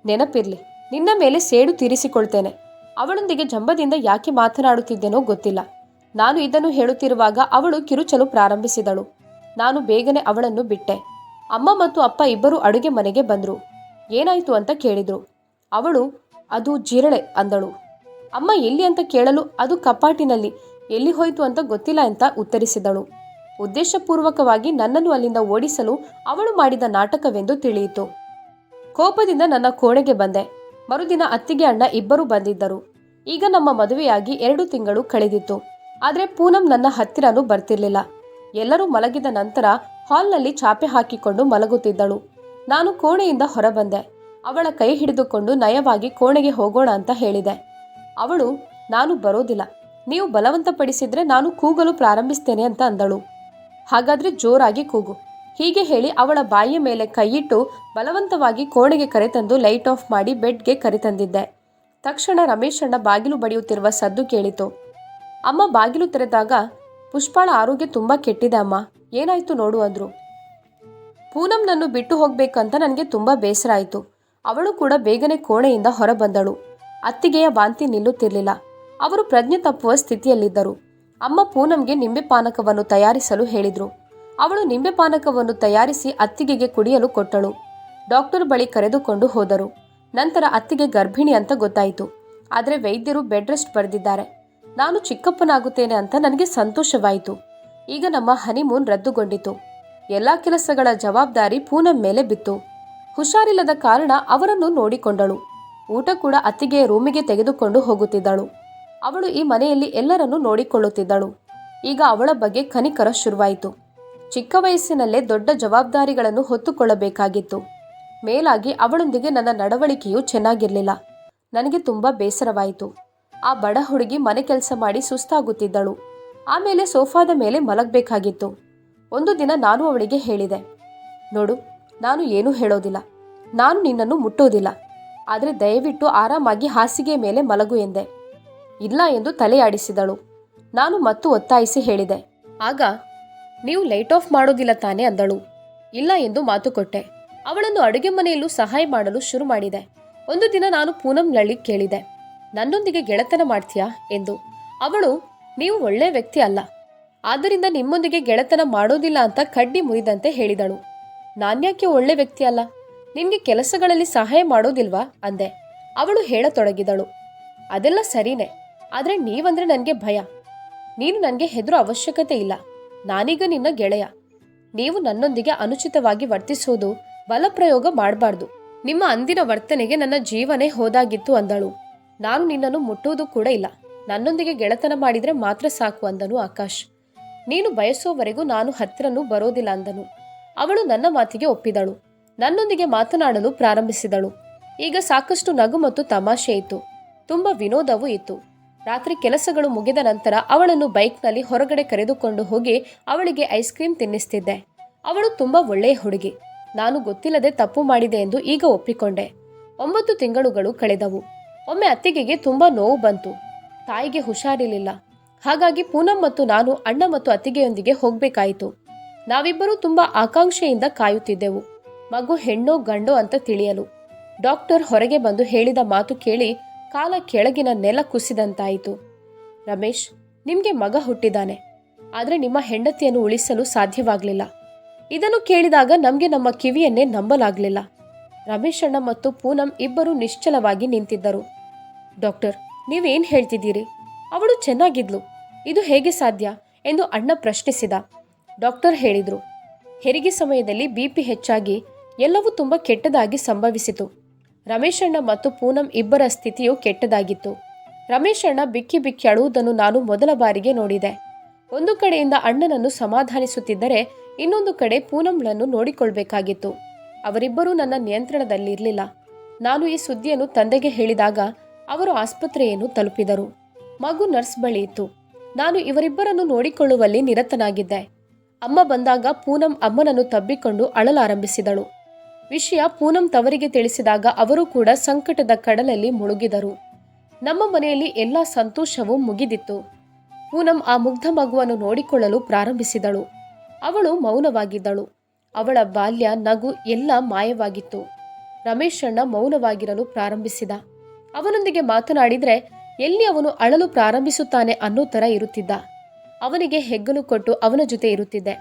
ನೆನಪಿರ್ಲಿ, ನಿನ್ನ ಮೇಲೆ ಸೇಡು ತೀರಿಸಿಕೊಳ್ತೇನೆ. ಅವಳೊಂದಿಗೆ ಜಂಬದಿಂದ ಯಾಕೆ ಮಾತನಾಡುತ್ತಿದ್ದೇನೋ ಗೊತ್ತಿಲ್ಲ. ನಾನು ಇದನ್ನು ಹೇಳುತ್ತಿರುವಾಗ ಅವಳು ಕಿರುಚಲು ಪ್ರಾರಂಭಿಸಿದಳು. ನಾನು ಬೇಗನೆ ಅವಳನ್ನು ಬಿಟ್ಟೆ. ಅಮ್ಮ ಮತ್ತು ಅಪ್ಪ ಇಬ್ಬರು ಅಡುಗೆ ಮನೆಗೆ ಬಂದರು. ಏನಾಯಿತು ಅಂತ ಕೇಳಿದರು. ಅವಳು, ಅದು ಜಿರಳೆ ಅಂದಳು. ಅಮ್ಮ ಎಲ್ಲಿ ಅಂತ ಕೇಳಲು ಅದು ಕಪಾಟಿನಲ್ಲಿ ಎಲ್ಲಿ ಹೋಯಿತು ಅಂತ ಗೊತ್ತಿಲ್ಲ ಅಂತ ಉತ್ತರಿಸಿದಳು. ಉದ್ದೇಶಪೂರ್ವಕವಾಗಿ ನನ್ನನ್ನು ಅಲ್ಲಿಂದ ಓಡಿಸಲು ಅವಳು ಮಾಡಿದ ನಾಟಕವೆಂದು ತಿಳಿಯಿತು. ಕೋಪದಿಂದ ನನ್ನ ಕೋಣೆಗೆ ಬಂದೆ. ಮರುದಿನ ಅತ್ತಿಗೆ ಅಣ್ಣ ಇಬ್ಬರು ಬಂದಿದ್ದರು. ಈಗ ನಮ್ಮ ಮದುವೆಯಾಗಿ ಎರಡು ತಿಂಗಳು ಕಳೆದಿತ್ತು. ಆದರೆ ಪೂನಂ ನನ್ನ ಹತ್ತಿರನೂ ಬರ್ತಿರ್ಲಿಲ್ಲ. ಎಲ್ಲರೂ ಮಲಗಿದ ನಂತರ ಹಾಲ್ನಲ್ಲಿ ಚಾಪೆ ಹಾಕಿಕೊಂಡು ಮಲಗುತ್ತಿದ್ದಳು. ನಾನು ಕೋಣೆಯಿಂದ ಹೊರಬಂದೆ. ಅವಳ ಕೈ ಹಿಡಿದುಕೊಂಡು ನಯವಾಗಿ ಕೋಣೆಗೆ ಹೋಗೋಣ ಅಂತ ಹೇಳಿದೆ. ಅವಳು, ನಾನು ಬರೋದಿಲ್ಲ. ನೀವು ಬಲವಂತಪಡಿಸಿದ್ರೆ ನಾನು ಕೂಗಲು ಪ್ರಾರಂಭಿಸ್ತೇನೆ ಅಂತ ಅಂದಳು. ಹಾಗಾದ್ರೆ ಜೋರಾಗಿ ಕೂಗು. ಹೀಗೆ ಹೇಳಿ ಅವಳ ಬಾಯಿಯ ಮೇಲೆ ಕೈಯಿಟ್ಟು ಬಲವಂತವಾಗಿ ಕೋಣೆಗೆ ಕರೆತಂದು ಲೈಟ್ ಆಫ್ ಮಾಡಿ ಬೆಡ್ಗೆ ಕರೆತಂದಿದ್ದೆ. ತಕ್ಷಣ ರಮೇಶಣ್ಣ ಬಾಗಿಲು ಬಡಿಯುತ್ತಿರುವ ಸದ್ದು ಕೇಳಿತು. ಅಮ್ಮ ಬಾಗಿಲು ತೆರೆದಾಗ, ಪುಷ್ಪಾಳ ಆರೋಗ್ಯ ತುಂಬ ಕೆಟ್ಟಿದೆ ಅಮ್ಮ. ಏನಾಯ್ತು ನೋಡು ಅಂದ್ರು. ಪೂನಂನನ್ನು ಬಿಟ್ಟು ಹೋಗ್ಬೇಕಂತ ನನಗೆ ತುಂಬ ಬೇಸರ ಆಯಿತು. ಅವಳು ಕೂಡ ಬೇಗನೆ ಕೋಣೆಯಿಂದ ಹೊರಬಂದಳು. ಅತ್ತಿಗೆಯ ವಾಂತಿ ನಿಲ್ಲುತ್ತಿರಲಿಲ್ಲ. ಅವರು ಪ್ರಜ್ಞೆ ತಪ್ಪುವ ಸ್ಥಿತಿಯಲ್ಲಿದ್ದರು. ಅಮ್ಮ ಪೂನಂಗೆ ನಿಂಬೆ ಪಾನಕವನ್ನು ತಯಾರಿಸಲು ಹೇಳಿದರು. ಅವಳು ನಿಂಬೆ ಪಾನಕವನ್ನು ತಯಾರಿಸಿ ಅತ್ತಿಗೆಗೆ ಕುಡಿಯಲು ಕೊಟ್ಟಳು. ಡಾಕ್ಟರ್ ಬಳಿ ಕರೆದುಕೊಂಡು ಹೋದರು. ನಂತರ ಅತ್ತಿಗೆ ಗರ್ಭಿಣಿ ಅಂತ ಗೊತ್ತಾಯಿತು. ಆದರೆ ವೈದ್ಯರು ಬೆಡ್ ರೆಸ್ಟ್ ಬರೆದಿದ್ದಾರೆ. ನಾನು ಚಿಕ್ಕಪ್ಪನಾಗುತ್ತೇನೆ ಅಂತ ನನಗೆ ಸಂತೋಷವಾಯಿತು. ಈಗ ನಮ್ಮ ಹನಿಮೂನ್ ರದ್ದುಗೊಂಡಿತು. ಎಲ್ಲ ಕೆಲಸಗಳ ಜವಾಬ್ದಾರಿ ಪೂನಂ ಮೇಲೆ ಬಿತ್ತು. ಹುಷಾರಿಲ್ಲದ ಕಾರಣ ಅವರನ್ನು ನೋಡಿಕೊಂಡಳು. ಊಟ ಕೂಡ ಅತ್ತಿಗೆಯ ರೂಮಿಗೆ ತೆಗೆದುಕೊಂಡು ಹೋಗುತ್ತಿದ್ದಳು. ಅವಳು ಈ ಮನೆಯಲ್ಲಿ ಎಲ್ಲರನ್ನೂ ನೋಡಿಕೊಳ್ಳುತ್ತಿದ್ದಳು. ಈಗ ಅವಳ ಬಗ್ಗೆ ಕನಿಕರ ಶುರುವಾಯಿತು. ಚಿಕ್ಕ ವಯಸ್ಸಿನಲ್ಲೇ ದೊಡ್ಡ ಜವಾಬ್ದಾರಿಗಳನ್ನು ಹೊತ್ತುಕೊಳ್ಳಬೇಕಾಗಿತ್ತು. ಮೇಲಾಗಿ ಅವಳೊಂದಿಗೆ ನನ್ನ ನಡವಳಿಕೆಯು ಚೆನ್ನಾಗಿರಲಿಲ್ಲ. ನನಗೆ ತುಂಬ ಬೇಸರವಾಯಿತು. ಆ ಬಡ ಹುಡುಗಿ ಮನೆ ಕೆಲಸ ಮಾಡಿ ಸುಸ್ತಾಗುತ್ತಿದ್ದಳು. ಆಮೇಲೆ ಸೋಫಾದ ಮೇಲೆ ಮಲಗಬೇಕಾಗಿತ್ತು. ಒಂದು ದಿನ ನಾನು ಅವಳಿಗೆ ಹೇಳಿದೆ, ನೋಡು, ನಾನು ಏನೂ ಹೇಳೋದಿಲ್ಲ. ನಾನು ನಿನ್ನನ್ನು ಮುಟ್ಟೋದಿಲ್ಲ. ಆದರೆ ದಯವಿಟ್ಟು ಆರಾಮಾಗಿ ಹಾಸಿಗೆ ಮೇಲೆ ಮಲಗು ಎಂದೆ. ಇಲ್ಲ ಎಂದು ತಲೆಯಾಡಿಸಿದಳು. ನಾನು ಮತ್ತು ಒತ್ತಾಯಿಸಿ ಹೇಳಿದೆ. ಆಗ, ನೀವು ಲೈಟ್ ಆಫ್ ಮಾಡೋದಿಲ್ಲ ತಾನೇ? ಅಂದಳು. ಇಲ್ಲ ಎಂದು ಮಾತು ಕೊಟ್ಟೆ. ಅವಳನ್ನು ಅಡುಗೆ ಮನೆಯಲ್ಲೂ ಸಹಾಯ ಮಾಡಲು ಶುರು ಮಾಡಿದೆ. ಒಂದು ದಿನ ನಾನು ಪೂನಂ ಲಳ್ಳಿ ಕೇಳಿದೆ. ನನ್ನೊಂದಿಗೆ ಗೆಳೆತನ ಮಾಡ್ತೀಯಾ? ಎಂದು. ಅವಳು, ನೀವು ಒಳ್ಳೆ ವ್ಯಕ್ತಿ ಅಲ್ಲ. ಆದ್ದರಿಂದ ನಿಮ್ಮೊಂದಿಗೆ ಗೆಳೆತನ ಮಾಡೋದಿಲ್ಲ ಅಂತ ಕಡ್ಡಿ ಮುರಿದಂತೆ ಹೇಳಿದಳು. ನಾನ್ಯಾಕೆ ಒಳ್ಳೆ ವ್ಯಕ್ತಿ ಅಲ್ಲ? ನಿಮಗೆ ಕೆಲಸಗಳಲ್ಲಿ ಸಹಾಯ ಮಾಡೋದಿಲ್ವಾ? ಅಂದೆ. ಅವಳು ಹೇಳತೊಡಗಿದಳು. ಅದೆಲ್ಲ ಸರಿನೇ. ಆದರೆ ನೀವಂದ್ರೆ ನನಗೆ ಭಯ. ನೀನು ನನಗೆ ಹೆದರು ಅವಶ್ಯಕತೆ ಇಲ್ಲ. ನಾನೀಗ ನಿನ್ನ ಗೆಳೆಯ. ನೀವು ನನ್ನೊಂದಿಗೆ ಅನುಚಿತವಾಗಿ ವರ್ತಿಸೋದು, ಬಲಪ್ರಯೋಗ ಮಾಡಬಾರ್ದು. ನಿಮ್ಮ ಅಂದಿನ ವರ್ತನೆಗೆ ನನ್ನ ಜೀವನೇ ಹೋದಾಗಿತ್ತು ಅಂದಳು. ನಾನು ನಿನ್ನನ್ನು ಮುಟ್ಟುವುದು ಕೂಡ ಇಲ್ಲ. ನನ್ನೊಂದಿಗೆ ಗೆಳೆತನ ಮಾಡಿದರೆ ಮಾತ್ರ ಸಾಕು ಅಂದನು ಆಕಾಶ್. ನೀನು ಬಯಸೋವರೆಗೂ ನಾನು ಹತ್ತಿರನೂ ಬರೋದಿಲ್ಲ ಅಂದನು. ಅವಳು ನನ್ನ ಮಾತಿಗೆ ಒಪ್ಪಿದಳು. ನನ್ನೊಂದಿಗೆ ಮಾತನಾಡಲು ಪ್ರಾರಂಭಿಸಿದಳು. ಈಗ ಸಾಕಷ್ಟು ನಗು ಮತ್ತು ತಮಾಷೆ ಇತ್ತು. ತುಂಬ ವಿನೋದವೂ ಇತ್ತು. ರಾತ್ರಿ ಕೆಲಸಗಳು ಮುಗಿದ ನಂತರ ಅವಳನ್ನು ಬೈಕ್ನಲ್ಲಿ ಹೊರಗಡೆ ಕರೆದುಕೊಂಡು ಹೋಗಿ ಅವಳಿಗೆ ಐಸ್ ಕ್ರೀಮ್ ತಿನ್ನಿಸ್ತಿದ್ದೆ. ಅವಳು ತುಂಬ ಒಳ್ಳೆಯ ಹುಡುಗಿ. ನಾನು ಗೊತ್ತಿಲ್ಲದೆ ತಪ್ಪು ಮಾಡಿದೆ ಎಂದು ಈಗ ಒಪ್ಪಿಕೊಂಡೆ. ಒಂಬತ್ತು ತಿಂಗಳುಗಳು ಕಳೆದವು. ಒಮ್ಮೆ ಅತ್ತಿಗೆಗೆ ತುಂಬ ನೋವು ಬಂತು. ತಾಯಿಗೆ ಹುಷಾರಿರಲಿಲ್ಲ. ಹಾಗಾಗಿ ಪೂನಂ ಮತ್ತು ನಾನು ಅಣ್ಣ ಮತ್ತು ಅತ್ತಿಗೆಯೊಂದಿಗೆ ಹೋಗಬೇಕಾಯಿತು. ನಾವಿಬ್ಬರೂ ತುಂಬ ಆಕಾಂಕ್ಷೆಯಿಂದ ಕಾಯುತ್ತಿದ್ದೆವು. ಮಗು ಹೆಣ್ಣೋ ಗಂಡೋ ಅಂತ ತಿಳಿಯಲು. ಡಾಕ್ಟರ್ ಹೊರಗೆ ಬಂದು ಹೇಳಿದ ಮಾತು ಕೇಳಿ ಕಾಲ ಕೆಳಗಿನ ನೆಲ ಕುಸಿದಂತಾಯಿತು. ರಮೇಶ್, ನಿಮಗೆ ಮಗ ಹುಟ್ಟಿದ್ದಾನೆ. ಆದರೆ ನಿಮ್ಮ ಹೆಂಡತಿಯನ್ನು ಉಳಿಸಲು ಸಾಧ್ಯವಾಗಲಿಲ್ಲ. ಇದನ್ನು ಕೇಳಿದಾಗ ನಮಗೆ ನಮ್ಮ ಕಿವಿಯನ್ನೇ ನಂಬಲಾಗಲಿಲ್ಲ. ರಮೇಶ್ ಅಣ್ಣ ಮತ್ತು ಪೂನಂ ಇಬ್ಬರು ನಿಶ್ಚಲವಾಗಿ ನಿಂತಿದ್ದರು. ಡಾಕ್ಟರ್, ನೀವೇನು ಹೇಳ್ತಿದ್ದೀರಿ? ಅವಳು ಚೆನ್ನಾಗಿದ್ಲು. ಇದು ಹೇಗೆ ಸಾಧ್ಯ? ಎಂದು ಅಣ್ಣ ಪ್ರಶ್ನಿಸಿದ. ಡಾಕ್ಟರ್ ಹೇಳಿದರು. ಹೆರಿಗೆ ಸಮಯದಲ್ಲಿ ಬಿ ಪಿ ಹೆಚ್ಚಾಗಿ ಎಲ್ಲವೂ ತುಂಬ ಕೆಟ್ಟದಾಗಿ ಸಂಭವಿಸಿತು. ರಮೇಶ್ ಅಣ್ಣ ಮತ್ತು ಪೂನಂ ಇಬ್ಬರ ಸ್ಥಿತಿಯು ಕೆಟ್ಟದಾಗಿತ್ತು. ರಮೇಶಣ್ಣ ಬಿಕ್ಕಿ ಬಿಕ್ಕಿ ಅಳುವುದನ್ನು ನಾನು ಮೊದಲ ಬಾರಿಗೆ ನೋಡಿದೆ. ಒಂದು ಕಡೆಯಿಂದ ಅಣ್ಣನನ್ನು ಸಮಾಧಾನಿಸುತ್ತಿದ್ದರೆ ಇನ್ನೊಂದು ಕಡೆ ಪೂನಂಳನ್ನು ನೋಡಿಕೊಳ್ಬೇಕಾಗಿತ್ತು. ಅವರಿಬ್ಬರೂ ನನ್ನ ನಿಯಂತ್ರಣದಲ್ಲಿರಲಿಲ್ಲ. ನಾನು ಈ ಸುದ್ದಿಯನ್ನು ತಂದೆಗೆ ಹೇಳಿದಾಗ ಅವರು ಆಸ್ಪತ್ರೆಯನ್ನು ತಲುಪಿದರು. ಮಗು ನರ್ಸ್ ಬಳಿ ಇತ್ತು. ನಾನು ಇವರಿಬ್ಬರನ್ನು ನೋಡಿಕೊಳ್ಳುವಲ್ಲಿ ನಿರತನಾಗಿದ್ದೆ. ಅಮ್ಮ ಬಂದಾಗ ಪೂನಂ ಅಮ್ಮನನ್ನು ತಬ್ಬಿಕೊಂಡು ಅಳಲಾರಂಭಿಸಿದಳು. ವಿಷಯ ಪೂನಂ ತವರಿಗೆ ತಿಳಿಸಿದಾಗ ಅವರು ಕೂಡ ಸಂಕಟದ ಕಡಲಲ್ಲಿ ಮುಳುಗಿದರು. ನಮ್ಮ ಮನೆಯಲ್ಲಿ ಎಲ್ಲ ಸಂತೋಷವೂ ಮುಗಿದಿತ್ತು. ಪೂನಂ ಆ ಮುಗ್ಧ ಮಗುವನ್ನು ನೋಡಿಕೊಳ್ಳಲು ಪ್ರಾರಂಭಿಸಿದಳು. ಅವಳು ಮೌನವಾಗಿದ್ದಳು. ಅವಳ ಬಾಲ್ಯ, ನಗು ಎಲ್ಲ ಮಾಯವಾಗಿತ್ತು. ರಮೇಶಣ್ಣ ಮೌನವಾಗಿರಲು ಪ್ರಾರಂಭಿಸಿದ. ಅವನೊಂದಿಗೆ ಮಾತನಾಡಿದರೆ, ಎಲ್ಲಿ ಅವನು ಅಳಲು ಪ್ರಾರಂಭಿಸುತ್ತಾನೆ ಅನ್ನೋ ಥರ ಇರುತ್ತಿದ್ದ. ಅವನಿಗೆ ಹೆಗ್ಗಲು ಕೊಟ್ಟು ಅವನ ಜೊತೆ ಇರುತ್ತಿದ್ದೆ.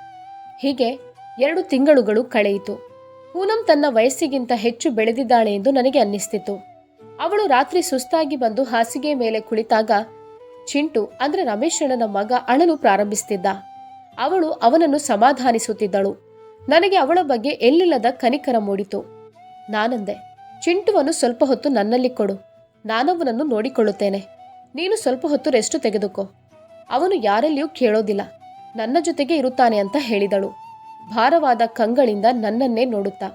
ಹೀಗೆ ಎರಡು ತಿಂಗಳುಗಳು ಕಳೆಯಿತು. ಪೂನಂ ತನ್ನ ವಯಸ್ಸಿಗಿಂತ ಹೆಚ್ಚು ಬೆಳೆದಿದ್ದಾಳೆ ಎಂದು ನನಗೆ ಅನ್ನಿಸ್ತಿತ್ತು. ಅವಳು ರಾತ್ರಿ ಸುಸ್ತಾಗಿ ಬಂದು ಹಾಸಿಗೆ ಮೇಲೆ ಕುಳಿತಾಗ, ಚಿಂಟು, ಅಂದ್ರೆ ರಮೇಶಣ್ಣನ ಮಗ ಅಳಲು ಪ್ರಾರಂಭಿಸ್ತಿದ್ದ. ಅವಳು ಅವನನ್ನು ಸಮಾಧಾನಿಸುತ್ತಿದ್ದಳು. ನನಗೆ ಅವಳ ಬಗ್ಗೆ ಎಲ್ಲಿಲ್ಲದ ಕನಿಕರ ಮೂಡಿತು. ನಾನಂದೆ ಚಿಂಟುವನ್ನು ಸ್ವಲ್ಪ ಹೊತ್ತು ನನ್ನಲ್ಲಿ ಕೊಡು. ನಾನವನನ್ನು ನೋಡಿಕೊಳ್ಳುತ್ತೇನೆ. ನೀನು ಸ್ವಲ್ಪ ಹೊತ್ತು ರೆಸ್ಟ್ ತೆಗೆದುಕೋ. ಅವನು ಯಾರಲ್ಲಿಯೂ ಕೇಳೋದಿಲ್ಲ. ನನ್ನ ಜೊತೆಗೆ ಇರುತ್ತಾನೆ ಅಂತ ಹೇಳಿದಳು. ಭಾರವಾದ ಕಂಗಳಿಂದ ನನ್ನನ್ನೇ ನೋಡುತ್ತಾ.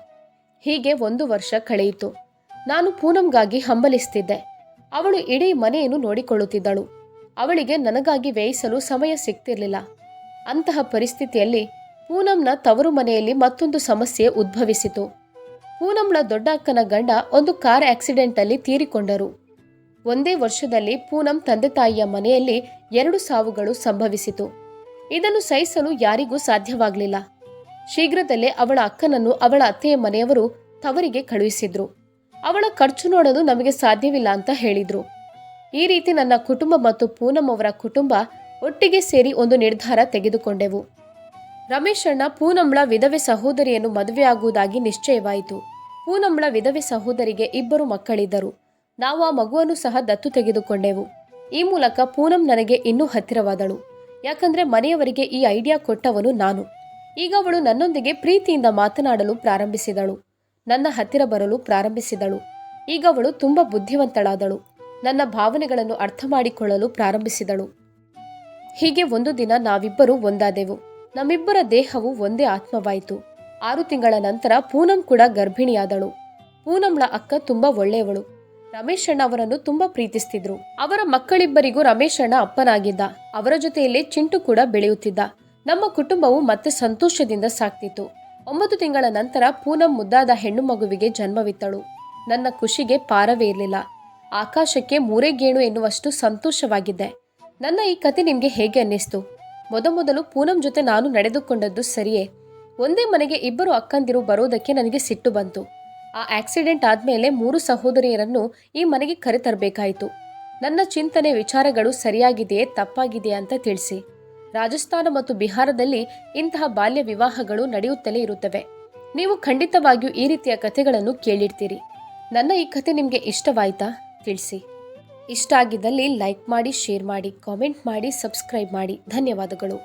ಹೀಗೆ ಒಂದು ವರ್ಷ ಕಳೆಯಿತು. ನಾನು ಪೂನಂಗಾಗಿ ಹಂಬಲಿಸ್ತಿದ್ದೆ. ಅವಳು ಇಡೀ ಮನೆಯನ್ನು ನೋಡಿಕೊಳ್ಳುತ್ತಿದ್ದಳು. ಅವಳಿಗೆ ನನಗಾಗಿ ವ್ಯಯಿಸಲು ಸಮಯ ಸಿಗ್ತಿರಲಿಲ್ಲ ಅಂತಹ ಪರಿಸ್ಥಿತಿಯಲ್ಲಿ ಪೂನಂನ ತವರು ಮನೆಯಲ್ಲಿ ಮತ್ತೊಂದು ಸಮಸ್ಯೆ ಉದ್ಭವಿಸಿತು. ಪೂನಂಳ ದೊಡ್ಡ ಅಕ್ಕನ ಗಂಡ ಒಂದು ಕಾರ್ ಆಕ್ಸಿಡೆಂಟಲ್ಲಿ ತೀರಿಕೊಂಡರು. ಒಂದೇ ವರ್ಷದಲ್ಲಿ ಪೂನಂ ತಂದೆ ತಾಯಿಯ ಮನೆಯಲ್ಲಿ ಎರಡು ಸಾವುಗಳು ಸಂಭವಿಸಿತು. ಇದನ್ನು ಸಹಿಸಲು ಯಾರಿಗೂ ಸಾಧ್ಯವಾಗಲಿಲ್ಲ. ಶೀಘ್ರದಲ್ಲೇ ಅವಳ ಅಕ್ಕನನ್ನು ಅವಳ ಅತ್ತೆಯ ಮನೆಯವರು ತವರಿಗೆ ಕಳುಹಿಸಿದ್ರು. ಅವಳ ಖರ್ಚು ನೋಡಲು ನಮಗೆ ಸಾಧ್ಯವಿಲ್ಲ ಅಂತ ಹೇಳಿದ್ರು. ಈ ರೀತಿ ನನ್ನ ಕುಟುಂಬ ಮತ್ತು ಪೂನಂ ಅವರ ಕುಟುಂಬ ಒಟ್ಟಿಗೆ ಸೇರಿ ಒಂದು ನಿರ್ಧಾರ ತೆಗೆದುಕೊಂಡೆವು. ರಮೇಶ್ ಪೂನಂಳ ವಿಧವೆ ಸಹೋದರಿಯನ್ನು ಮದುವೆಯಾಗುವುದಾಗಿ ನಿಶ್ಚಯವಾಯಿತು. ಪೂನಂಳ ವಿಧವೆ ಸಹೋದರಿಗೆ ಇಬ್ಬರು ಮಕ್ಕಳಿದ್ದರು. ನಾವು ಆ ಮಗುವನ್ನು ಸಹ ದತ್ತು ತೆಗೆದುಕೊಂಡೆವು. ಈ ಮೂಲಕ ಪೂನಂ ನನಗೆ ಇನ್ನೂ ಹತ್ತಿರವಾದಳು. ಯಾಕಂದ್ರೆ ಮನೆಯವರಿಗೆ ಈ ಐಡಿಯಾ ಕೊಟ್ಟವನು ನಾನು. ಈಗ ಅವಳು ನನ್ನೊಂದಿಗೆ ಪ್ರೀತಿಯಿಂದ ಮಾತನಾಡಲು ಪ್ರಾರಂಭಿಸಿದಳು. ನನ್ನ ಹತ್ತಿರ ಬರಲು ಪ್ರಾರಂಭಿಸಿದಳು. ಈಗ ಅವಳು ತುಂಬ ಬುದ್ಧಿವಂತಳಾದಳು. ನನ್ನ ಭಾವನೆಗಳನ್ನು ಅರ್ಥ ಮಾಡಿಕೊಳ್ಳಲು ಪ್ರಾರಂಭಿಸಿದಳು. ಹೀಗೆ ಒಂದು ದಿನ ನಾವಿಬ್ಬರು ಒಂದಾದೆವು. ನಮ್ಮಿಬ್ಬರ ದೇಹವು ಒಂದೇ ಆತ್ಮವಾಯಿತು. ಆರು ತಿಂಗಳ ನಂತರ ಪೂನಂ ಕೂಡ ಗರ್ಭಿಣಿಯಾದಳು. ಪೂನಂಳ ಅಕ್ಕ ತುಂಬಾ ಒಳ್ಳೆಯವಳು. ರಮೇಶ್ ಅಣ್ಣ ಅವರನ್ನು ತುಂಬಾ ಪ್ರೀತಿಸ್ತಿದ್ರು. ಅವರ ಮಕ್ಕಳಿಬ್ಬರಿಗೂ ರಮೇಶ್ ಅಣ್ಣ ಅಪ್ಪನಾಗಿದ್ದ. ಅವರ ಜೊತೆಯಲ್ಲೇ ಚಿಂಟು ಕೂಡ ಬೆಳೆಯುತ್ತಿದ್ದ. ನಮ್ಮ ಕುಟುಂಬವು ಮತ್ತೆ ಸಂತೋಷದಿಂದ ಸಾಕ್ತಿತ್ತು. ಒಂಬತ್ತು ತಿಂಗಳ ನಂತರ ಪೂನಂ ಮುದ್ದಾದ ಹೆಣ್ಣು ಮಗುವಿಗೆ ಜನ್ಮವಿತ್ತಳು. ನನ್ನ ಖುಷಿಗೆ ಪಾರವೇ ಇರಲಿಲ್ಲ. ಆಕಾಶಕ್ಕೆ ಮೂರೇ ಗೇಣು ಎನ್ನುವಷ್ಟು ಸಂತೋಷವಾಗಿದ್ದೆ. ನನ್ನ ಈ ಕತೆ ನಿಮಗೆ ಹೇಗೆ ಅನ್ನಿಸ್ತು? ಮೊದಮೊದಲು ಪೂನಂ ಜೊತೆ ನಾನು ನಡೆದುಕೊಂಡದ್ದು ಸರಿಯೇ? ಒಂದೇ ಮನೆಗೆ ಇಬ್ಬರು ಅಕ್ಕಂದಿರು ಬರೋದಕ್ಕೆ ನನಗೆ ಸಿಟ್ಟು ಬಂತು. ಆ ಆಕ್ಸಿಡೆಂಟ್ ಆದಮೇಲೆ ಮೂರು ಸಹೋದರಿಯರನ್ನು ಈ ಮನೆಗೆ ಕರೆತರಬೇಕಾಯಿತು. ನನ್ನ ಚಿಂತನೆ ವಿಚಾರಗಳು ಸರಿಯಾಗಿದೆಯೇ ತಪ್ಪಾಗಿದೆಯಾ ಅಂತ ತಿಳಿಸಿ. ರಾಜಸ್ಥಾನ ಮತ್ತು ಬಿಹಾರದಲ್ಲಿ ಇಂತಹ ಬಾಲ್ಯ ವಿವಾಹಗಳು ನಡೆಯುತ್ತಲೇ ಇರುತ್ತವೆ. ನೀವು ಖಂಡಿತವಾಗಿಯೂ ಈ ರೀತಿಯ ಕಥೆಗಳನ್ನು ಕೇಳಿರ್ತೀರಿ. ನನ್ನ ಈ ಕಥೆ ನಿಮಗೆ ಇಷ್ಟವಾಯ್ತಾ? ತಿಳಿಸಿ. ಇಷ್ಟ ಆಗಿದ್ದಲ್ಲಿ ಲೈಕ್ ಮಾಡಿ, ಶೇರ್ ಮಾಡಿ, ಕಾಮೆಂಟ್ ಮಾಡಿ, ಸಬ್ಸ್ಕ್ರೈಬ್ ಮಾಡಿ. ಧನ್ಯವಾದಗಳು.